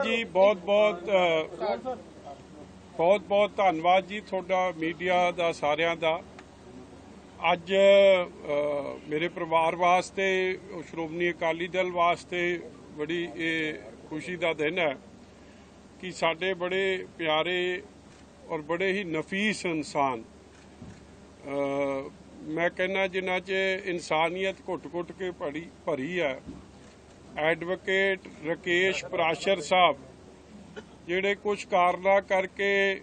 ਜੀ, ਬਹੁਤ ਬਹੁਤ ਬਹੁਤ ਬਹੁਤ ਧੰਨਵਾਦ ਜੀ ਤੁਹਾਡਾ ਮੀਡੀਆ ਦਾ, ਸਾਰਿਆਂ ਦਾ। ਅੱਜ ਮੇਰੇ ਪਰਿਵਾਰ ਵਾਸਤੇ, ਸ਼੍ਰੋਮਣੀ ਅਕਾਲੀ ਦਲ ਵਾਸਤੇ ਬੜੀ ਇਹ ਖੁਸ਼ੀ ਦਾ ਦਿਨ ਹੈ ਕਿ ਸਾਡੇ ਬੜੇ ਪਿਆਰੇ ਔਰ ਬੜੇ ਹੀ ਨਫੀਸ ਇਨਸਾਨ ਮੈਂ ਕਹਿੰਨਾ ਜਿਨ੍ਹਾਂ 'ਚ ਇਨਸਾਨੀਅਤ ਘੁੱਟ-ਘੁੱਟ ਕੇ ਭਰੀ ਭਰੀ ਹੈ ਐਡਵੋਕੇਟ ਰਕੇਸ਼ ਪ੍ਰਾਸ਼ਰ ਸਾਹਿਬ, ਜਿਹੜੇ ਕੁਝ ਕਾਰਨਾ ਕਰਕੇ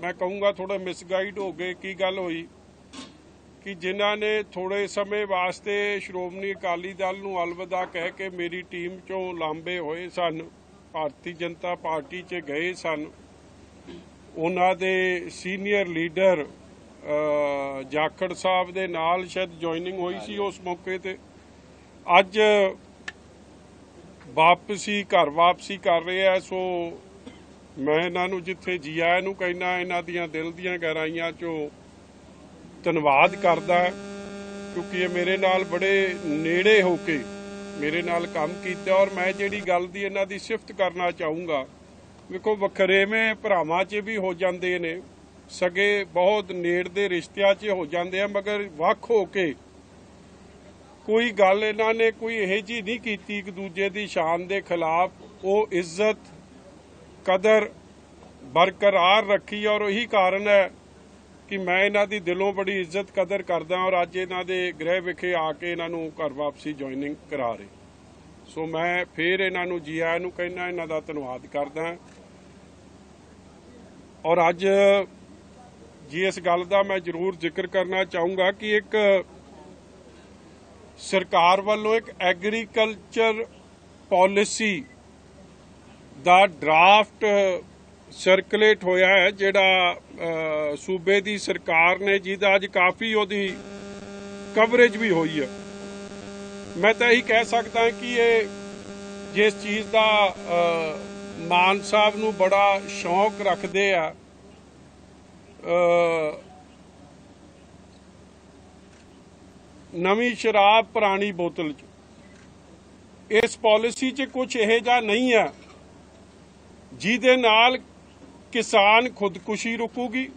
ਮੈਂ ਕਹੂੰਗਾ ਥੋੜਾ ਮਿਸਗਾਈਡ ਹੋ ਗਏ, ਕੀ ਗੱਲ ਹੋਈ? ਕਿ ਜਿਨ੍ਹਾਂ ਨੇ ਥੋੜੇ ਸਮੇਂ ਵਾਸਤੇ ਸ਼੍ਰੋਮਣੀ ਅਕਾਲੀ ਦਲ ਨੂੰ ਅਲਵਿਦਾ ਕਹਿ ਕੇ ਮੇਰੀ ਟੀਮ ਚੋਂ ਲਾਂਬੇ ਹੋਏ ਸਨ, ਭਾਰਤੀ ਜਨਤਾ ਪਾਰਟੀ 'ਚ ਗਏ ਸਨ। ਉਹਨਾਂ ਦੇ ਸੀਨੀਅਰ ਲੀਡਰ ਜਾਖੜ ਸਾਹਿਬ ਦੇ ਨਾਲ ਸ਼ਾਇਦ ਜੁਆਇਨਿੰਗ ਹੋਈ ਸੀ ਉਸ ਮੌਕੇ ਤੇ। ਅੱਜ ਵਾਪਸੀ, ਘਰ ਵਾਪਸੀ ਕਰ ਰਹੇ ਆ, ਸੋ ਮੈਂ ਇਹਨਾਂ ਨੂੰ ਜਿੱਥੇ ਜੀ ਆਇਆਂ ਨੂੰ ਕਹਿਣਾ ਇਹਨਾਂ ਦੀਆਂ ਦਿਲ ਦੀਆਂ ਗਹਿਰਾਈਆਂ ਚੋਂ ਧੰਨਵਾਦ ਕਰਦਾ ਕਿਉਂਕਿ ਇਹ ਮੇਰੇ ਨਾਲ ਬੜੇ ਨੇੜੇ ਹੋ ਕੇ ਮੇਰੇ ਨਾਲ ਕੰਮ ਕੀਤਾ ਔਰ ਮੈਂ ਜਿਹੜੀ ਗੱਲ ਦੀ ਇਹਨਾਂ ਦੀ ਸਿਫਤ ਕਰਨਾ ਚਾਹੂੰਗਾ, ਵੇਖੋ ਵਖਰੇਵੇਂ ਭਰਾਵਾਂ 'ਚ ਵੀ ਹੋ ਜਾਂਦੇ ਨੇ, ਸਗੇ ਬਹੁਤ ਨੇੜ ਦੇ ਰਿਸ਼ਤਿਆਂ 'ਚ ਹੋ ਜਾਂਦੇ ਆ, ਮਗਰ ਵੱਖ ਹੋ ਕੇ ਕੋਈ ਗੱਲ ਇਹਨਾਂ ਨੇ ਕੋਈ ਇਹੋ ਜੀ ਨਹੀਂ ਕੀਤੀ ਇੱਕ ਦੂਜੇ ਦੀ ਸ਼ਾਨ ਦੇ ਖਿਲਾਫ। ਉਹ ਇੱਜ਼ਤ ਕਦਰ ਬਰਕਰਾਰ ਰੱਖੀ ਔਰ ਉਹੀ ਕਾਰਨ ਹੈ ਕਿ ਮੈਂ ਇਹਨਾਂ ਦੀ ਦਿਲੋਂ ਬੜੀ ਇੱਜ਼ਤ ਕਦਰ ਕਰਦਾ ਔਰ ਅੱਜ ਇਹਨਾਂ ਦੇ ਗ੍ਰਹਿ ਵਿਖੇ ਆ ਕੇ ਇਹਨਾਂ ਨੂੰ ਘਰ ਵਾਪਸੀ ਜੁਆਇਨਿੰਗ ਕਰਾ ਰਹੇ। ਸੋ ਮੈਂ ਫੇਰ ਇਹਨਾਂ ਨੂੰ ਜੀ ਆਇਆਂ ਨੂੰ ਕਹਿਣਾ ਇਹਨਾਂ ਦਾ ਧੰਨਵਾਦ ਕਰਦਾ। ਔਰ ਅੱਜ ਜੀ ਇਸ ਗੱਲ ਦਾ ਮੈਂ ਜ਼ਰੂਰ ਜ਼ਿਕਰ ਕਰਨਾ ਚਾਹੂੰਗਾ ਕਿ ਇੱਕ ਸਰਕਾਰ ਵੱਲੋਂ ਇੱਕ ਐਗਰੀਕਲਚਰ ਪਾਲਿਸੀ ਦਾ ਡਰਾਫਟ ਸਰਕੂਲੇਟ ਹੋਇਆ ਹੈ, ਜਿਹੜਾ ਸੂਬੇ ਦੀ ਸਰਕਾਰ ਨੇ, ਜਿਹਦਾ ਅੱਜ ਕਾਫੀ ਉਹਦੀ ਕਵਰੇਜ ਵੀ ਹੋਈ ਹੈ। ਮੈਂ ਤਾਂ ਇਹੀ ਕਹਿ ਸਕਦਾ ਕਿ ਇਹ ਜਿਸ ਚੀਜ਼ ਦਾ ਮਾਨ ਸਾਹਿਬ ਨੂੰ ਬੜਾ ਸ਼ੌਕ ਰੱਖਦੇ ਆ ਨਵੀਂ ਸ਼ਰਾਬ ਪੁਰਾਣੀ ਬੋਤਲ 'ਚ। ਇਸ ਪਾਲਿਸੀ 'ਚ ਕੁਝ ਇਹੋ ਜਿਹਾ ਨਹੀਂ ਹੈ, ਜਿਹਦੇ ਨਾਲ ਕਿਸਾਨ ਖੁਦਕੁਸ਼ੀ ਰੁਕੂਗੀ।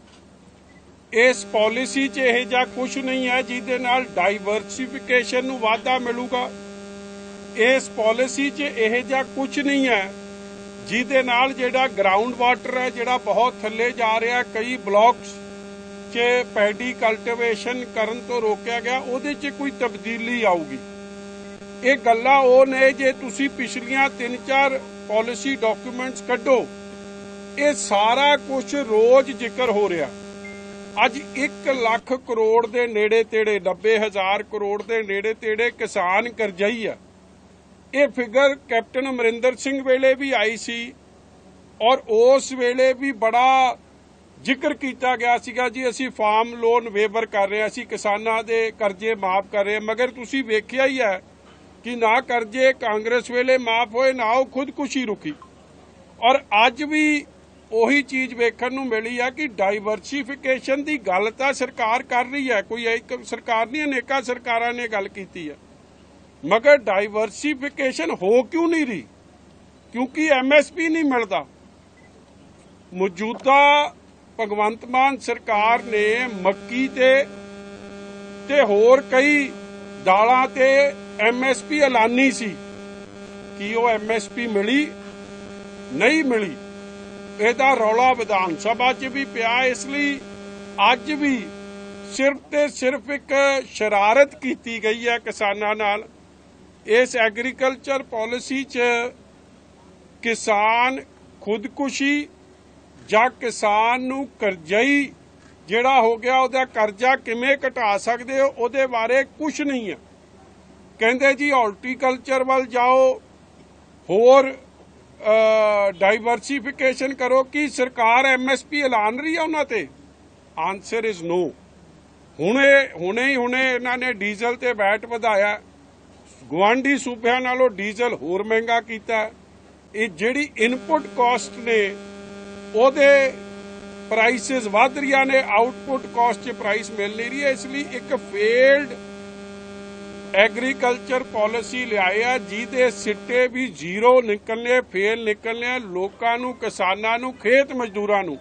ਇਸ ਪਾਲਿਸੀ 'ਚ ਇਹ ਜਿਹਾ ਕੁਝ ਨਹੀਂ ਹੈ, ਜਿਹਦੇ ਨਾਲ ਡਾਈਵਰਸਿਫਿਕੇਸ਼ਨ ਨੂੰ ਵਾਧਾ ਮਿਲੂਗਾ। ਇਸ ਪਾਲਿਸੀ 'ਚ ਇਹ ਜਿਹਾ ਕੁਝ ਨਹੀਂ ਹੈ, ਜਿਹਦੇ ਨਾਲ ਜਿਹੜਾ ਗਰਾਊਂਡ ਵਾਟਰ ਹੈ, ਜਿਹੜਾ ਬਹੁਤ ਥੱਲੇ ਜਾ ਰਿਹਾ ਕਈ ਬਲਾਕਸ 'ਚ ਪੈਡੀ ਕਲਟੀਵੇਸ਼ਨ ਕਰਨ ਤੋਂ ਰੋਕਿਆ ਗਿਆ, ਉਹਦੇ 'ਚ ਕੋਈ ਤਬਦੀਲੀ ਆਊਗੀ। ਇਹ ਗੱਲਾਂ ਉਹ ਨੇ ਜੇ ਤੁਸੀਂ ਪਿਛਲੀਆਂ 3-4 ਪਾਲਿਸੀ ਡਾਕੂਮੈਂਟਸ ਕੱਢੋ, ਇਹ ਸਾਰਾ ਕੁਝ ਰੋਜ਼ ਜ਼ਿਕਰ ਹੋ ਰਿਹਾ। ਅੱਜ 1 ਲੱਖ ਕਰੋੜ ਦੇ ਨੇੜੇ ਤੇੜੇ 90000 ਕਰੋੜ ਦੇ ਨੇੜੇ ਤੇੜੇ ਕਿਸਾਨ ਕਰਜਾਈ ਆ। ਇਹ ਫਿਗਰ ਕੈਪਟਨ ਅਮਰਿੰਦਰ ਸਿੰਘ ਵੇਲੇ ਵੀ ਆਈ ਸੀ ਔਰ ਉਸ ਵੇਲੇ ਵੀ ਬੜਾ ਜ਼ਿਕਰ ਕੀਤਾ ਗਿਆ ਸੀਗਾ ਜੀ, ਅਸੀਂ ਫਾਰਮ ਲੋਨ ਵੇਵਰ ਕਰ ਰਹੇ ਹਾਂ, ਅਸੀਂ ਕਿਸਾਨਾਂ ਦੇ ਕਰਜ਼ੇ ਮਾਫ ਕਰ ਰਹੇ ਮਗਰ ਤੁਸੀਂ ਵੇਖਿਆ ਹੀ ਹੈ ਕਿ ਨਾ ਕਰਜ਼ੇ ਕਾਂਗਰਸ ਵੇਲੇ ਮਾਫ ਹੋਏ, ਨਾ ਉਹ ਖੁਦਕੁਸ਼ੀ ਰੁਕੀ। ਔਰ ਅੱਜ ਵੀ ਉਹੀ ਚੀਜ਼ ਵੇਖਣ ਨੂੰ ਮਿਲੀ ਆ ਕਿ ਡਾਈਵਰਸਿਫਿਕੇਸ਼ਨ ਦੀ ਗੱਲ ਤਾਂ ਸਰਕਾਰ ਕਰ ਰਹੀ ਹੈ, ਕੋਈ ਇੱਕ ਸਰਕਾਰ ਨਹੀਂ, ਅਨੇਕਾਂ ਸਰਕਾਰਾਂ ਨੇ ਗੱਲ ਕੀਤੀ ਹੈ। ਮਗਰ ਡਾਈਵਰਸਿਫਿਕੇਸ਼ਨ ਹੋ ਕਿਉਂ ਨਹੀਂ ਰਹੀ? ਕਿਉਂਕਿ ਐਮਐਸਪੀ ਨਹੀਂ ਮਿਲਦਾ। ਮੌਜੂਦਾ ਭਗਵੰਤ ਮਾਨ ਸਰਕਾਰ ਨੇ ਮੱਕੀ ਤੇ ਤੇ ਹੋਰ ਕਈ ਦਾਲਾਂ ਤੇ ਐਮਐਸਪੀ ਐਲਾਨੀ ਸੀ ਕੀ ਉਹ ਐਮਐਸਪੀ ਮਿਲੀ, ਨਹੀਂ ਮਿਲੀ। ਇਹਦਾ ਰੌਲਾ ਵਿਧਾਨ ਸਭਾ 'ਚ ਵੀ ਪਿਆ, ਇਸ ਲਈ ਅੱਜ ਵੀ ਸਿਰਫ ਤੇ ਸਿਰਫ ਇੱਕ ਸ਼ਰਾਰਤ ਕੀਤੀ ਗਈ ਹੈ ਕਿਸਾਨਾਂ ਨਾਲ। ਇਸ ਐਗਰੀਕਲਚਰ ਪਾਲਿਸੀ 'ਚ ਕਿਸਾਨ ਖੁਦਕੁਸ਼ੀ ਜਾਂ ਕਿਸਾਨ ਨੂੰ ਕਰਜ਼ਈ ਜਿਹੜਾ ਹੋ ਗਿਆ, ਉਹਦਾ ਕਰਜ਼ਾ ਕਿਵੇਂ ਘਟਾ ਸਕਦੇ ਹੋ? ਉਹਦੇ ਬਾਰੇ ਕੁਝ ਨਹੀਂ ਹੈ ਕਹਿੰਦੇ ਜੀ ਹਾਰਟੀਕਲਚਰ ਵੱਲ ਜਾਓ, ਹੋਰ ਡਾਈਵਰਸਿਫਿਕੇਸ਼ਨ ਕਰੋ। ਕਿ ਸਰਕਾਰ ਐਮਐਸਪੀ ਐਲਾਨ ਰਹੀ ਹੈ ਉਹਨਾਂ ਤੇ? ਆਨਸਰ ਇਜ਼ ਨੋ ਹੁਣੇ ਹੁਣੇ ਹੀ ਹੁਣੇ ਇਹਨਾਂ ਨੇ ਡੀਜ਼ਲ ਤੇ ਵੈਟ ਵਧਾਇਆ। ਗਵਾਂਢੀ ਸੂਬਿਆਂ ਨਾਲੋਂ ਡੀਜ਼ਲ ਹੋਰ ਮਹਿੰਗਾ ਕੀਤਾ। ਇਹ ਜਿਹੜੀ ਇਨਪੁਟ ਕਾਸਟ ਨੇ ਉਹਦੇ ਪ੍ਰਾਈਸਸ ਵਧ ਰਹੀਆਂ ਨੇ ਆਊਟਪੁੱਟ ਕਾਸਟ 'ਚ ਪ੍ਰਾਈਸ ਮਿਲ ਨਹੀਂ ਰਹੀ ਹੈ ਇਸ ਲਈ ਇੱਕ ਫੇਲਡ ਐਗਰੀਕਲਚਰ ਪਾਲਿਸੀ ਲਿਆਏ ਆ ਜਿਹਦੇ ਸਿੱਟੇ ਵੀ ਜ਼ੀਰੋ ਨਿਕਲਨੇ ਫੇਲ ਨਿਕਲਨੇ ਲੋਕਾਂ ਨੂੰ ਕਿਸਾਨਾਂ ਨੂੰ ਖੇਤ ਮਜ਼ਦੂਰਾਂ ਨੂੰ।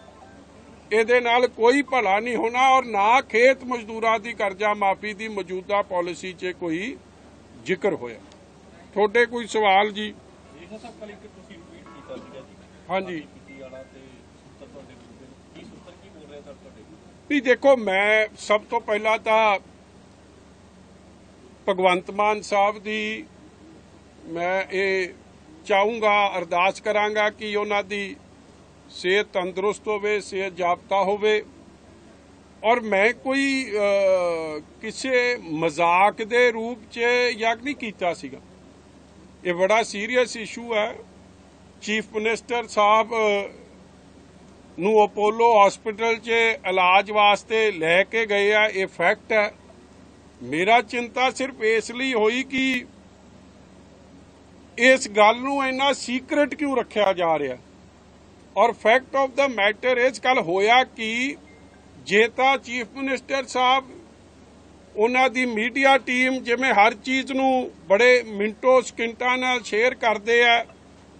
ਇਹਦੇ ਨਾਲ ਕੋਈ ਭਲਾ ਨਹੀਂ ਹੋਣਾ ਔਰ ਨਾ ਖੇਤ ਮਜ਼ਦੂਰਾਂ ਦੀ ਕਰਜ਼ਾ ਮਾਫੀ ਦੀ ਮੌਜੂਦਾ ਪਾਲਿਸੀ 'ਚ ਕੋਈ ਜ਼ਿਕਰ ਹੋਇਆ। ਤੁਹਾਡੇ ਕੋਈ ਸਵਾਲ ਜੀ? ਹਾਂਜੀ ਪੀਟੀ ਵਾਲਾ ਤੇ ਸੂਤਰ ਤੁਹਾਡੇ ਗਰੁੱਪ ਦੇ ਕੀ ਸੂਤਰ ਕੀ ਬੋਲ ਰਿਹਾ ਸਰ ਤੁਹਾਡੇ ਵੀ ਦੇਖੋ, ਮੈਂ ਸਭ ਤੋਂ ਪਹਿਲਾਂ ਤਾਂ ਭਗਵੰਤ ਮਾਨ ਸਾਹਿਬ ਦੀ ਮੈਂ ਇਹ ਚਾਹੂੰਗਾ, ਅਰਦਾਸ ਕਰਾਂਗਾ ਕਿ ਉਹਨਾਂ ਦੀ ਸਿਹਤ ਤੰਦਰੁਸਤ ਹੋਵੇ, ਸਿਹਤ ਜਾਪਤਾ ਹੋਵੇ। ਔਰ ਮੈਂ ਕੋਈ ਕਿਸੇ ਮਜ਼ਾਕ ਦੇ ਰੂਪ 'ਚ ਯਾਗ ਨਹੀਂ ਕੀਤਾ ਸੀਗਾ। ਇਹ ਬੜਾ ਸੀਰੀਅਸ ਇਸ਼ੂ ਹੈ। ਚੀਫ ਮਿਨਿਸਟਰ ਸਾਹਿਬ ਨੂੰ ਅਪੋਲੋ ਹਸਪੀਟਲ 'ਚ ਇਲਾਜ ਵਾਸਤੇ ਲੈ ਕੇ ਗਏ ਆ, ਇਹ ਫੈਕਟ ਹੈ। ਮੇਰਾ ਚਿੰਤਾ ਸਿਰਫ ਇਸ ਲਈ ਹੋਈ ਕਿ ਇਸ ਗੱਲ ਨੂੰ ਇੰਨਾ ਸੀਕ੍ਰੀਟ ਕਿਉਂ ਰੱਖਿਆ ਜਾ ਰਿਹਾ? ਔਰ ਫੈਕਟ ਆਫ ਦਾ ਮੈਟਰ ਇਸ ਕੱਲ ਹੋਇਆ ਕਿ ਜੇ ਤਾਂ ਚੀਫ ਮਿਨਿਸਟਰ ਸਾਹਿਬ, ਉਹਨਾਂ ਦੀ ਮੀਡੀਆ ਟੀਮ ਜਿਵੇਂ ਹਰ ਚੀਜ਼ ਨੂੰ ਬੜੇ ਮਿੰਟੋ ਸਕਿੰਟਾਂ ਨਾਲ ਸ਼ੇਅਰ ਕਰਦੇ ਆ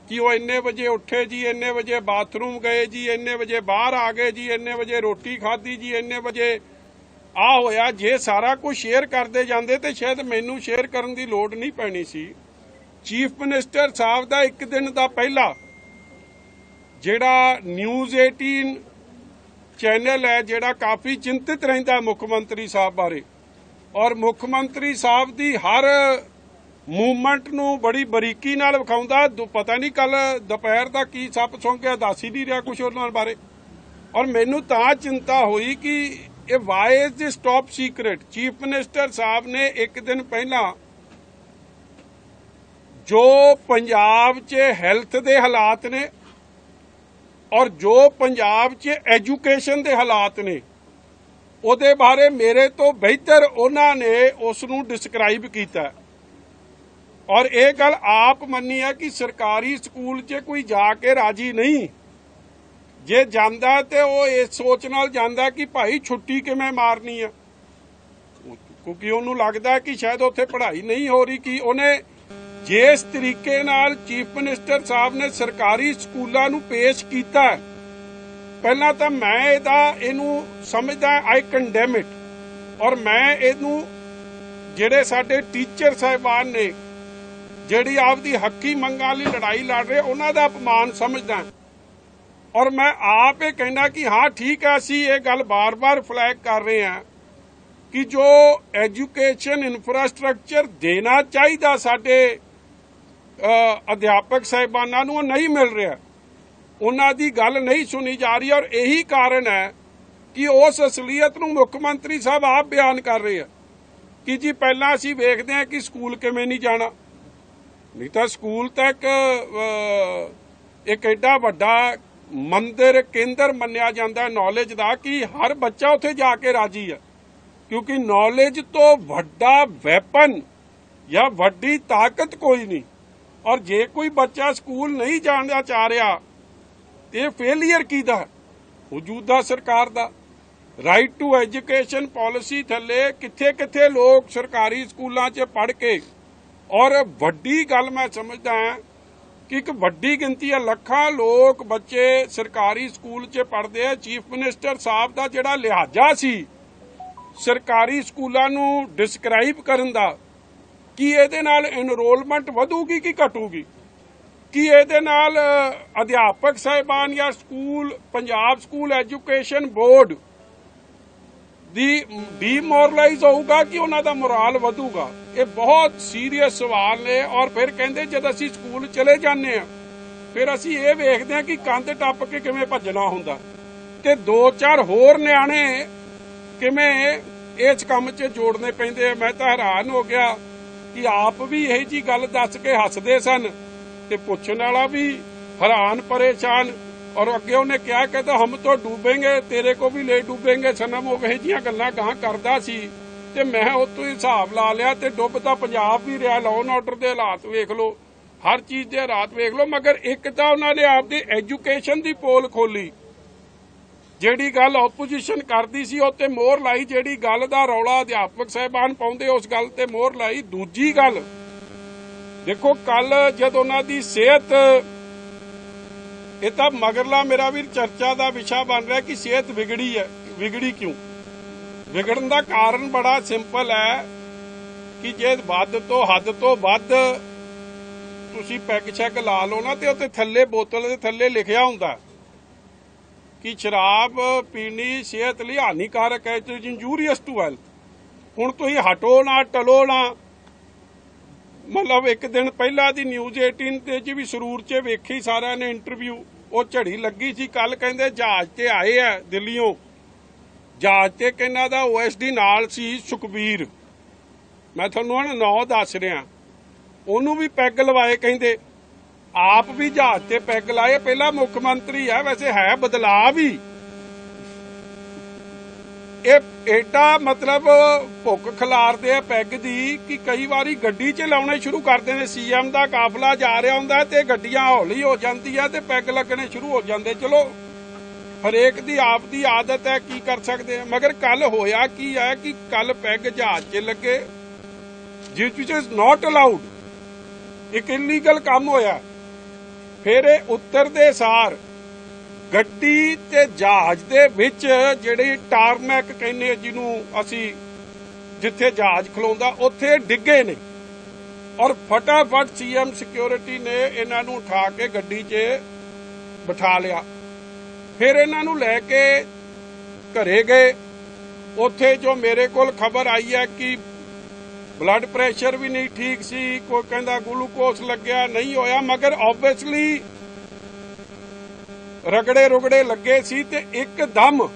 ਕਿ ਉਹ ਇੰਨੇ ਵਜੇ ਉੱਠੇ ਜੀ, ਇੰਨੇ ਵਜੇ ਬਾਥਰੂਮ ਗਏ ਜੀ, ਇੰਨੇ ਵਜੇ ਬਾਹਰ ਆ ਗਏ ਜੀ, ਇੰਨੇ ਵਜੇ ਰੋਟੀ ਖਾਧੀ ਜੀ, ਇੰਨੇ ਵਜੇ ਆ ਹੋਇਆ। ਜੇ ਸਾਰਾ ਕੁਝ ਸ਼ੇਅਰ ਕਰਦੇ ਜਾਂਦੇ ਤੇ ਸ਼ਾਇਦ ਮੈਨੂੰ ਸ਼ੇਅਰ ਕਰਨ ਦੀ ਲੋੜ ਨਹੀਂ ਪੈਣੀ ਸੀ। ਚੀਫ ਮਿਨਿਸਟਰ ਸਾਹਿਬ ਦਾ ਇੱਕ ਦਿਨ ਦਾ ਪਹਿਲਾ ਜਿਹੜਾ ਨਿਊਜ਼ 18 ਚੈਨਲ ਹੈ, ਜਿਹੜਾ ਕਾਫੀ ਚਿੰਤਿਤ ਰਹਿੰਦਾ ਮੁੱਖ ਮੰਤਰੀ ਸਾਹਿਬ ਬਾਰੇ। ਔਰ ਮੁੱਖ ਮੰਤਰੀ ਸਾਹਿਬ ਦੀ ਹਰ ਮੂਵਮੈਂਟ ਨੂੰ ਬੜੀ ਬਰੀਕੀ ਨਾਲ ਵਿਖਾਉਂਦਾ। ਪਤਾ ਨਹੀਂ ਕੱਲ ਦੁਪਹਿਰ ਦਾ ਕੀ ਸੱਪ ਸੌਂ ਗਿਆ, ਦੱਸ ਹੀ ਨਹੀਂ ਰਿਹਾ ਕੁਝ ਉਹਨਾਂ ਬਾਰੇ। ਔਰ ਮੈਨੂੰ ਤਾਂ ਚਿੰਤਾ ਹੋਈ ਕਿ ਇਹ why is this top secret chief minister ਸਾਹਿਬ ਨੇ ਇੱਕ ਦਿਨ ਪਹਿਲਾਂ ਜੋ ਪੰਜਾਬ 'ਚ ਹੈਲਥ ਦੇ ਹਾਲਾਤ ਨੇ ਔਰ ਜੋ ਪੰਜਾਬ 'ਚ ਐਜੂਕੇਸ਼ਨ ਦੇ ਹਾਲਾਤ ਨੇ, ਉਹਦੇ ਬਾਰੇ ਮੇਰੇ ਤੋਂ ਬਿਹਤਰ ਉਹਨਾਂ ਨੇ ਉਸ ਨੂੰ ਡਿਸਕ੍ਰਾਈਬ ਕੀਤਾ। ਔਰ ਇਹ ਗੱਲ ਆਪ ਮੰਨੀ ਹੈ ਕਿ ਸਰਕਾਰੀ ਸਕੂਲ 'ਚ ਕੋਈ ਜਾ ਕੇ ਰਾਜੀ ਨਹੀਂ। ਜੇ ਜਾਂਦਾ ਤੇ ਉਹ ਇਸ ਸੋਚ ਨਾਲ ਜਾਂਦਾ ਕਿ ਭਾਈ ਛੁੱਟੀ ਕਿਵੇਂ ਮਾਰਨੀ ਆ। ਕਿਉਂਕਿ ਉਹਨੂੰ ਲੱਗਦਾ ਕਿ ਸ਼ਾਇਦ ਉੱਥੇ ਪੜ੍ਹਾਈ ਨਹੀਂ ਹੋ ਰਹੀ ਕਿ ਉਹਨੇ ਜਿਸ ਤਰੀਕੇ ਨਾਲ ਚੀਫ ਮਿਨਿਸਟਰ ਸਾਹਿਬ ਨੇ ਸਰਕਾਰੀ ਸਕੂਲਾਂ ਨੂੰ ਪੇਸ਼ ਕੀਤਾ ਪਹਿਲਾਂ ਤਾਂ ਮੈਂ ਇਹਦਾ, ਇਹਨੂੰ ਸਮਝਦਾ ਆਈ ਕੰਡੈਮ ਇਟ ਔਰ ਮੈਂ ਇਹਨੂੰ, ਜਿਹੜੇ ਸਾਡੇ ਟੀਚਰ ਸਾਹਿਬਾਨ ਨੇ ਜਿਹੜੀ ਆਪਦੀ ਹੱਕੀ ਮੰਗਾਂ ਲਈ ਲੜਾਈ ਲੜ ਰਹੇ, ਉਹਨਾਂ ਦਾ ਅਪਮਾਨ ਸਮਝਦਾ ਔਰ ਮੈਂ ਆਪ ਇਹ ਕਹਿਣਾ ਕਿ ਹਾਂ, ਠੀਕ ਹੈ, ਅਸੀਂ ਇਹ ਗੱਲ ਬਾਰ-ਬਾਰ ਫਲੈਗ ਕਰ ਰਹੇ ਹਾਂ ਕਿ ਜੋ ਐਜੂਕੇਸ਼ਨ ਇਨਫਰਾਸਟ੍ਰਕਚਰ ਦੇਣਾ ਚਾਹੀਦਾ ਸਾਡੇ ਅਧਿਆਪਕ ਸਾਹਿਬਾਨਾਂ ਨੂੰ, ਉਹ ਨਹੀਂ ਮਿਲ ਰਿਹਾ। ਉਹਨਾਂ ਦੀ ਗੱਲ ਨਹੀਂ ਸੁਣੀ ਜਾ ਰਹੀ ਔਰ ਇਹੀ ਕਾਰਨ ਹੈ ਕਿ ਉਸ ਅਸਲੀਅਤ ਨੂੰ ਮੁੱਖ ਮੰਤਰੀ ਸਾਹਿਬ ਆਪ ਬਿਆਨ ਕਰ ਰਹੇ ਆ। ਕਿ ਜੀ ਪਹਿਲਾਂ ਅਸੀਂ ਵੇਖਦੇ ਹਾਂ ਕਿ ਸਕੂਲ ਕਿਵੇਂ ਨਹੀਂ ਜਾਣਾ। ਨਹੀਂ ਤਾਂ ਸਕੂਲ ਤਾਂ ਇੱਕ ਐਡਾ ਵੱਡਾ ਮੰਦਿਰ, ਕੇਂਦਰ ਮੰਨਿਆ ਜਾਂਦਾ ਨੌਲੇਜ ਦਾ ਕਿ ਹਰ ਬੱਚਾ ਉੱਥੇ ਜਾ ਕੇ ਰਾਜੀ ਹੈ। ਕਿਉਂਕਿ ਨੌਲੇਜ ਤੋਂ ਵੱਡਾ ਵੈਪਨ ਜਾਂ ਵੱਡੀ ਤਾਕਤ ਕੋਈ ਨਹੀਂ। ਔਰ ਜੇ ਕੋਈ ਬੱਚਾ ਸਕੂਲ ਨਹੀਂ ਜਾਣਾ ਚਾਹ ਰਿਹਾ ਤੇ ਇਹ ਫੇਲਿਅਰ ਕਿਹਦਾ ਮੌਜੂਦਾ ਸਰਕਾਰ ਦਾ। ਰਾਈਟ ਟੂ ਐਜੂਕੇਸ਼ਨ ਪਾਲਿਸੀ ਥੱਲੇ ਕਿੱਥੇ ਕਿੱਥੇ ਲੋਕ ਸਰਕਾਰੀ ਸਕੂਲਾਂ 'ਚ ਪੜ੍ਹ ਕੇ ਔਰ ਵੱਡੀ ਗੱਲ ਮੈਂ ਸਮਝਦਾ ਹਾਂ ਕਿ ਇੱਕ ਵੱਡੀ ਗਿਣਤੀ ਹੈ, ਲੱਖਾਂ ਲੋਕ ਬੱਚੇ ਸਰਕਾਰੀ ਸਕੂਲ 'ਚ ਪੜ੍ਹਦੇ ਆ। ਚੀਫ ਮਿਨਿਸਟਰ ਸਾਹਿਬ ਦਾ ਜਿਹੜਾ ਲਿਹਾਜ਼ਾ ਸੀ ਸਰਕਾਰੀ ਸਕੂਲਾਂ ਨੂੰ ਡਿਸਕ੍ਰਾਈਬ ਕਰਨ ਦਾ, ਕਿ ਇਹਦੇ ਨਾਲ ਐਨਰੋਲਮੈਂਟ ਵਧੂਗੀ ਕਿ ਘਟੂਗੀ? ਕਿ ਇਹਦੇ ਨਾਲ ਅਧਿਆਪਕ ਸਾਹਿਬਾਨ ਜਾਂ school, Punjab school education board ਦੀ ਡੀਮੋਰਲਾਈਜ਼ ਹੋਊਗਾ ਕਿ ਉਹਨਾਂ ਦਾ ਮੋਰਲ ਵਧੂਗਾ? ਇਹ ਬਹੁਤ ਸੀਰੀਅਸ ਸਵਾਲ ਨੇ ਔਰ ਫਿਰ ਕਹਿੰਦੇ ਜਦ ਅਸੀਂ ਸਕੂਲ ਚਲੇ ਜਾਂਦੇ ਆ ਫਿਰ ਅਸੀਂ ਇਹ ਵੇਖਦੇ ਆ ਕਿ ਕੰਧ ਟੱਪ ਕੇ ਕਿਵੇਂ ਭੱਜਣਾ ਹੁੰਦਾ। ਤੇ ਦੋ ਚਾਰ ਹੋਰ ਨਿਆਣੇ ਕਿਵੇਂ ਇਸ ਕੰਮ 'ਚ ਜੋੜਨੇ ਪੈਂਦੇ ਆ। ਮੈਂ ਤਾਂ ਹੈਰਾਨ ਹੋ ਗਿਆ ਕਿ ਆਪ ਵੀ ਇਹ ਜੀ ਗੱਲ ਦੱਸ ਕੇ ਹੱਸਦੇ ਸਨ ਤੇ ਪੁੱਛਣ ਵਾਲਾ ਵੀ ਹੈਰਾਨ ਪਰੇਸ਼ਾਨ ਔਰ ਅੱਗੇ ਉਹਨੇ ਕਿਹਾ ਕਿ ਤਾਂ ਹਮ ਤੋਂ ਡੂਬेंगे ਤੇਰੇ ਕੋ ਵੀ ਲੈ ਡੂਬेंगे ਸਨਮ ਉਹ ਇਹ ਜੀਆਂ ਗੱਲਾਂ ਗਾਂ ਕਰਦਾ ਸੀ ਤੇ ਮੈਂ ਉਤੋਂ ਹੀ ਹਿਸਾਬ ਲਾ ਲਿਆ ਤੇ ਡੁੱਬ ਤਾਂ ਪੰਜਾਬ ਵੀ ਰਿਹਾ ਲਾਅ ਆਰਡਰ ਦੇ ਹਾਲਾਤ ਵੇਖ ਲਓ, ਹਰ ਚੀਜ਼ ਦੇ ਹਾਲਾਤ ਵੇਖ ਲਓ, ਮਗਰ ਇੱਕ ਤਾਂ ਉਹਨਾਂ ਨੇ ਆਪਦੀ ਐਜੂਕੇਸ਼ਨ ਦੀ ਪੋਲ ਖੋਲੀ ਜਿਹੜੀ ਗੱਲ ਆਪੋਜੀਸ਼ਨ ਕਰਦੀ ਸੀ, ਉਹ ਤੇ ਮੋਹਰ ਲਾਈ ਜਿਹੜੀ ਗੱਲ ਦਾ ਰੌਲਾ ਅਧਿਆਪਕ ਸਾਹਿਬਾਨ ਪਾਉਂਦੇ, ਉਸ ਗੱਲ ਤੇ ਮੋਹਰ ਲਾਈ ਦੂਜੀ ਗੱਲ। ਦੇਖੋ ਕੱਲ ਜਦ ਉਹਨਾਂ ਦੀ ਸਿਹਤ ਇਹ ਤਾਂ ਮਗਰਲਾ ਮੇਰਾ ਵੀਰ ਚਰਚਾ ਦਾ ਵਿਸ਼ਾ ਬਣ ਰਿਹਾ ਕਿ ਸਿਹਤ ਵਿਗੜੀ ਹੈ। ਵਿਗੜੀ ਕਿਉਂ? ਵਿਗੜਨ ਦਾ ਕਾਰਨ ਬੜਾ ਸਿੰਪਲ ਹੈ ਕਿ ਜੇ ਵੱਧ ਤੋਂ ਹੱਦ ਤੋਂ ਵੱਧ ਤੁਸੀਂ ਪੈਗ ਚੈੱਕ ਲਾ ਲਓ ਨਾ ਤੇ ਉੱਤੇ ਥੱਲੇ ਬੋਤਲ ਦੇ ਥੱਲੇ ਲਿਖਿਆ ਹੁੰਦਾ ਕਿ ਸ਼ਰਾਬ ਪੀਣੀ ਸਿਹਤ ਲਈ ਹਾਨੀਕਾਰਕ ਹੈ it is injurious to health ਹੁਣ ਤੁਸੀਂ ਹਟੋ ਨਾ, ਟਲੋ ਨਾ ਮਤਲਬ ਇੱਕ ਦਿਨ ਪਹਿਲਾਂ ਦੀ ਨਿਊਜ਼ 18 ਤੇ ਚ ਵੀ ਸਰੂਰ 'ਚ ਵੇਖੀ ਸਾਰਿਆਂ ਨੇ ਇੰਟਰਵਿਊ ਉਹ ਝੜੀ ਲੱਗੀ ਸੀ। ਕੱਲ ਕਹਿੰਦੇ ਜਹਾਜ਼ ਤੇ ਆਏ ਆ ਦਿੱਲੀੋਂ ਜਹਾਜ਼ ਤੇ ਕਿਹਨਾਂ ਦਾ ਓਐਸਡੀ ਨਾਲ ਸੀ ਸੁਖਬੀਰ। ਮੈਂ ਤੁਹਾਨੂੰ ਹੁਣ ਨੌ ਦੱਸ ਰਿਹਾ। ਉਹਨੂੰ ਵੀ ਪੈਗ ਲਵਾਏ ਕਹਿੰਦੇ। ਆਪ ਵੀ ਜਹਾਜ਼ ਤੇ ਪੈਗ ਲਾਏ। ਪਹਿਲਾ ਮੁੱਖ ਮੰਤਰੀ ਹੈ ਵੈਸੇ ਹੈ ਬਦਲਾਅ ਵੀ। ਇਹ ਏਡਾ ਮਤਲਬ ਭੁੱਖ ਖਿਲਾਰਦੇ ਆ ਪੈਗ ਦੀ ਕਿ ਕਈ ਵਾਰੀ ਗੱਡੀ 'ਚ ਲਾਉਣੇ ਸ਼ੁਰੂ ਕਰਦੇ ਨੇ ਸੀਐਮ ਦਾ ਕਾਫਲਾ ਜਾ ਰਿਹਾ ਹੁੰਦਾ ਤੇ ਗੱਡੀਆਂ ਹੌਲੀ ਹੋ ਜਾਂਦੀਆਂ ਤੇ ਪੈਗ ਲੱਗਣੇ ਸ਼ੁਰੂ ਹੋ ਜਾਂਦੇ। ਚਲੋ, ਹਰੇਕ ਦੀ ਆਪ ਦੀ ਆਦਤ ਹੈ, ਕੀ ਕਰ ਸਕਦੇ ਆ? ਮਗਰ ਕੱਲ ਹੋਇਆ ਕੀ ਹੈ ਕਿ ਕੱਲ ਪੈਗ ਜਹਾਜ਼ 'ਚ ਲੱਗੇ, ਜਿਸ ਵਿੱਚ ਇਜ਼ ਨਾਟ ਅਲਾਉਡ ਇੱਕ ਇਲੀਗਲ ਕੰਮ ਹੋਇਆ। ਫਿਰ ਇਹ ਉੱਤਰ ਦੇ ਸਾਰ ਗੱਡੀ ਤੇ ਜਹਾਜ਼ ਦੇ ਵਿੱਚ ਜਿਹੜੀ ਟਾਰਮੈਕ ਕਹਿੰਦੇ ਜਿਹਨੂੰ ਅਸੀਂ ਜਿੱਥੇ ਜਹਾਜ਼ ਖਲੋਂਦਾ, ਉੱਥੇ ਡਿੱਗੇ ਨੇ। ਔਰ ਫਟਾਫਟ ਸੀਐਮ ਸਿਕਿਉਰਿਟੀ ਨੇ ਇਹਨਾਂ ਨੂੰ ਉਠਾ ਕੇ ਗੱਡੀ 'ਚ ਬਿਠਾ ਲਿਆ। ਫਿਰ ਇਹਨਾਂ ਨੂੰ ਲੈ ਕੇ ਘਰੇ ਗਏ। ਉੱਥੇ ਜੋ ਮੇਰੇ ਕੋਲ ਖਬਰ ਆਈ ਹੈ ਕਿ ਬਲੱਡ ਪ੍ਰੈਸ਼ਰ ਵੀ ਨਹੀਂ ਠੀਕ ਸੀ, ਕੋਈ ਕਹਿੰਦਾ ਗਲੂਕੋਸ ਲੱਗਿਆ, ਨਹੀਂ ਹੋਇਆ, ਮਗਰ ਆਬਵੀਅਸਲੀ ਰਗੜੇ ਰੁਗੜੇ ਲੱਗੇ ਸੀ ਤੇ ਇੱਕਦਮ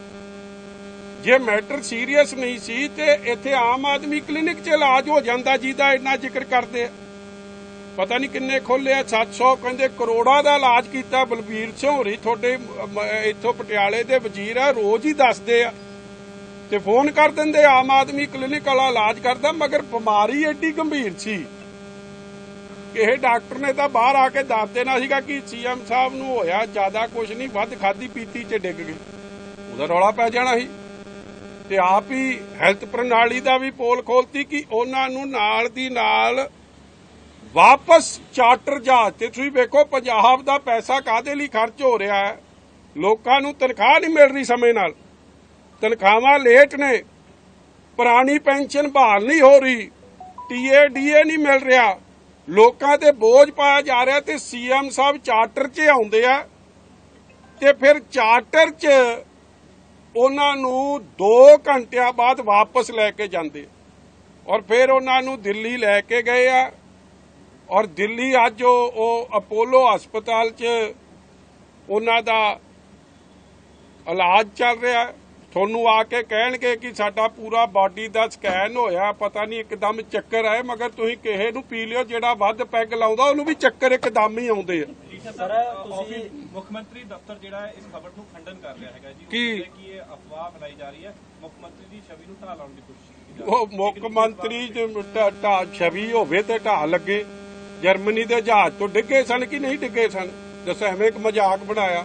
ਜੇ ਮੈਟਰ ਸੀਰੀਅਸ ਨਹੀਂ ਸੀ ਤੇ ਇੱਥੇ ਆਮ ਆਦਮੀ ਕਲੀਨਿਕ 'ਚ ਇਲਾਜ ਹੋ ਜਾਂਦਾ ਜਿਹਦਾ ਇੰਨਾ ਜ਼ਿਕਰ ਕਰਦੇ ਆ। ਪਤਾ ਨਹੀਂ ਕਿੰਨੇ ਖੋਲਿਆ 700 ਕਹਿੰਦੇ ਕਰੋੜਾਂ ਦਾ ਇਲਾਜ ਕੀਤਾ ਬਲਬੀਰ ਸਿੰਘ ਹੋਰੀ ਤੁਹਾਡੇ ਅਮ, ਇੱਥੋਂ ਪਟਿਆਲੇ ਦੇ ਵਜ਼ੀਰ ਆ ਰੋਜ਼ ਹੀ ਦੱਸਦੇ ਆ। ਤੇ ਫੋਨ ਕਰ ਦਿੰਦੇ ਆਮ ਆਦਮੀ ਕਲੀਨਿਕ ਵਾਲਾ ਇਲਾਜ ਕਰਦਾ ਮਗਰ ਬਿਮਾਰੀ ਐਡੀ ਗੰਭੀਰ ਸੀ। ਇਹ ਡਾਕਟਰ ਨੇ ਤਾਂ ਬਾਹਰ ਆ ਕੇ ਦੱਸ ਦੇਣਾ ਸੀਗਾ ਕਿ ਸੀਐਮ ਸਾਹਿਬ ਨੂੰ ਹੋਇਆ ਜ਼ਿਆਦਾ ਕੁਝ ਨਹੀਂ, ਵੱਧ ਖਾਦੀ ਪੀਤੀ 'ਚ ਡਿੱਗ ਗਏ ਉਹਦਾ ਰੌਲਾ ਪੈ ਜਾਣਾ ਸੀ। ਤੇ ਆਪ ਹੀ ਹੈਲਥ ਪ੍ਰਣਾਲੀ ਦਾ ਵੀ ਪੋਲ ਖੋਲਤੀ ਕਿ ਉਹਨਾਂ ਨੂੰ ਨਾਲ ਦੀ ਨਾਲ ਵਾਪਸ ਚਾਰਟਰ ਜਹਾਜ਼ ਤੇ। ਤੁਸੀਂ ਵੇਖੋ, ਪੰਜਾਬ ਦਾ ਪੈਸਾ ਕਾਦੇ ਲਈ ਖਰਚ ਹੋ ਰਿਹਾ ਹੈ? ਲੋਕਾਂ ਨੂੰ ਤਨਖਾਹ ਨਹੀਂ ਮਿਲ ਰਹੀ ਸਮੇਂ ਨਾਲ। ਤਨਖਾਹਾਂ ਲੇਟ ਨੇ। ਪੁਰਾਣੀ ਪੈਨਸ਼ਨ ਬਹਾਲ ਨਹੀਂ ਹੋ ਰਹੀ। ਟੀਏ ਡੀਏ ਨਹੀਂ ਮਿਲ ਰਿਹਾ। ਲੋਕਾਂ ਤੇ ਬੋਝ ਪਾਇਆ ਜਾ ਰਿਹਾ ਤੇ ਸੀਐਮ ਸਾਹਿਬ ਚਾਰਟਰ 'ਚ ਆਉਂਦੇ ਆ ਤੇ ਫਿਰ ਚਾਰਟਰ 'ਚ ਉਹਨਾਂ ਨੂੰ 2 ਘੰਟਿਆਂ ਬਾਅਦ ਵਾਪਸ ਲੈ ਕੇ ਜਾਂਦੇ ਔਰ ਫਿਰ ਉਹਨਾਂ ਨੂੰ ਦਿੱਲੀ ਲੈ ਕੇ ਗਏ ਆ ਔਰ ਦਿੱਲੀ ਅੱਜ ਉਹ ਅਪੋਲੋ ਹਸਪਤਾਲ 'ਚ ਉਹਨਾਂ ਦਾ ਇਲਾਜ ਚੱਲ ਰਿਹਾ ਹੈ। ਤੁਹਾਨੂੰ ਆ ਕੇ ਕਹਿਣਗੇ ਕਿ ਸਾਡਾ ਪੂਰਾ ਬਾਡੀ ਦਾ ਸਕੈਨ ਹੋਇਆ ਪਤਾ ਨਹੀਂ ਇੱਕਦਮ ਚੱਕਰ ਆਏ ਮਗਰ ਤੁਸੀਂ ਕਿਸੇ ਨੂੰ ਪੀ ਲਿਓ ਜਿਹੜਾ ਵੱਧ ਪੈਗ ਲਾਉਂਦਾ ਉਹਨੂੰ ਵੀ ਚੱਕਰ ਇੱਕਦਮ ਹੀ ਆਉਂਦੇ ਆ। ਸਰ, ਤੁਸੀਂ- ਮੁੱਖ ਮੰਤਰੀ ਦਫ਼ਤਰ ਜਿਹੜਾ ਇਸ ਖਬਰ ਨੂੰ ਖੰਡਨ ਕਰ ਰਿਹਾ ਹੈਗਾ ਜੀ। ਕੀ? ਇਹ ਅਫਵਾਹ ਫੈਲਾਈ ਜਾ ਰਹੀ ਹੈ। ਮੁੱਖ ਮੰਤਰੀ ਦੀ ਛਵੀ ਨੂੰ ਢਾਹ ਲਾਉਣ ਦੀ ਕੋਸ਼ਿਸ਼ ਉਹ ਮੁੱਖ ਮੰਤਰੀ ਜੇ ਛਵੀ ਹੋਵੇ ਤੇ ਢਾਹ ਲੱਗੇ। ਜਰਮਨੀ ਦੇ ਜਹਾਜ਼ ਤੋਂ ਡਿੱਗੇ ਸਨ ਕਿ ਨਹੀਂ ਡਿੱਗੇ ਸਨ? ਦੱਸੋ ਐਵੇਂ ਇੱਕ ਮਜ਼ਾਕ ਬਣਾਇਆ।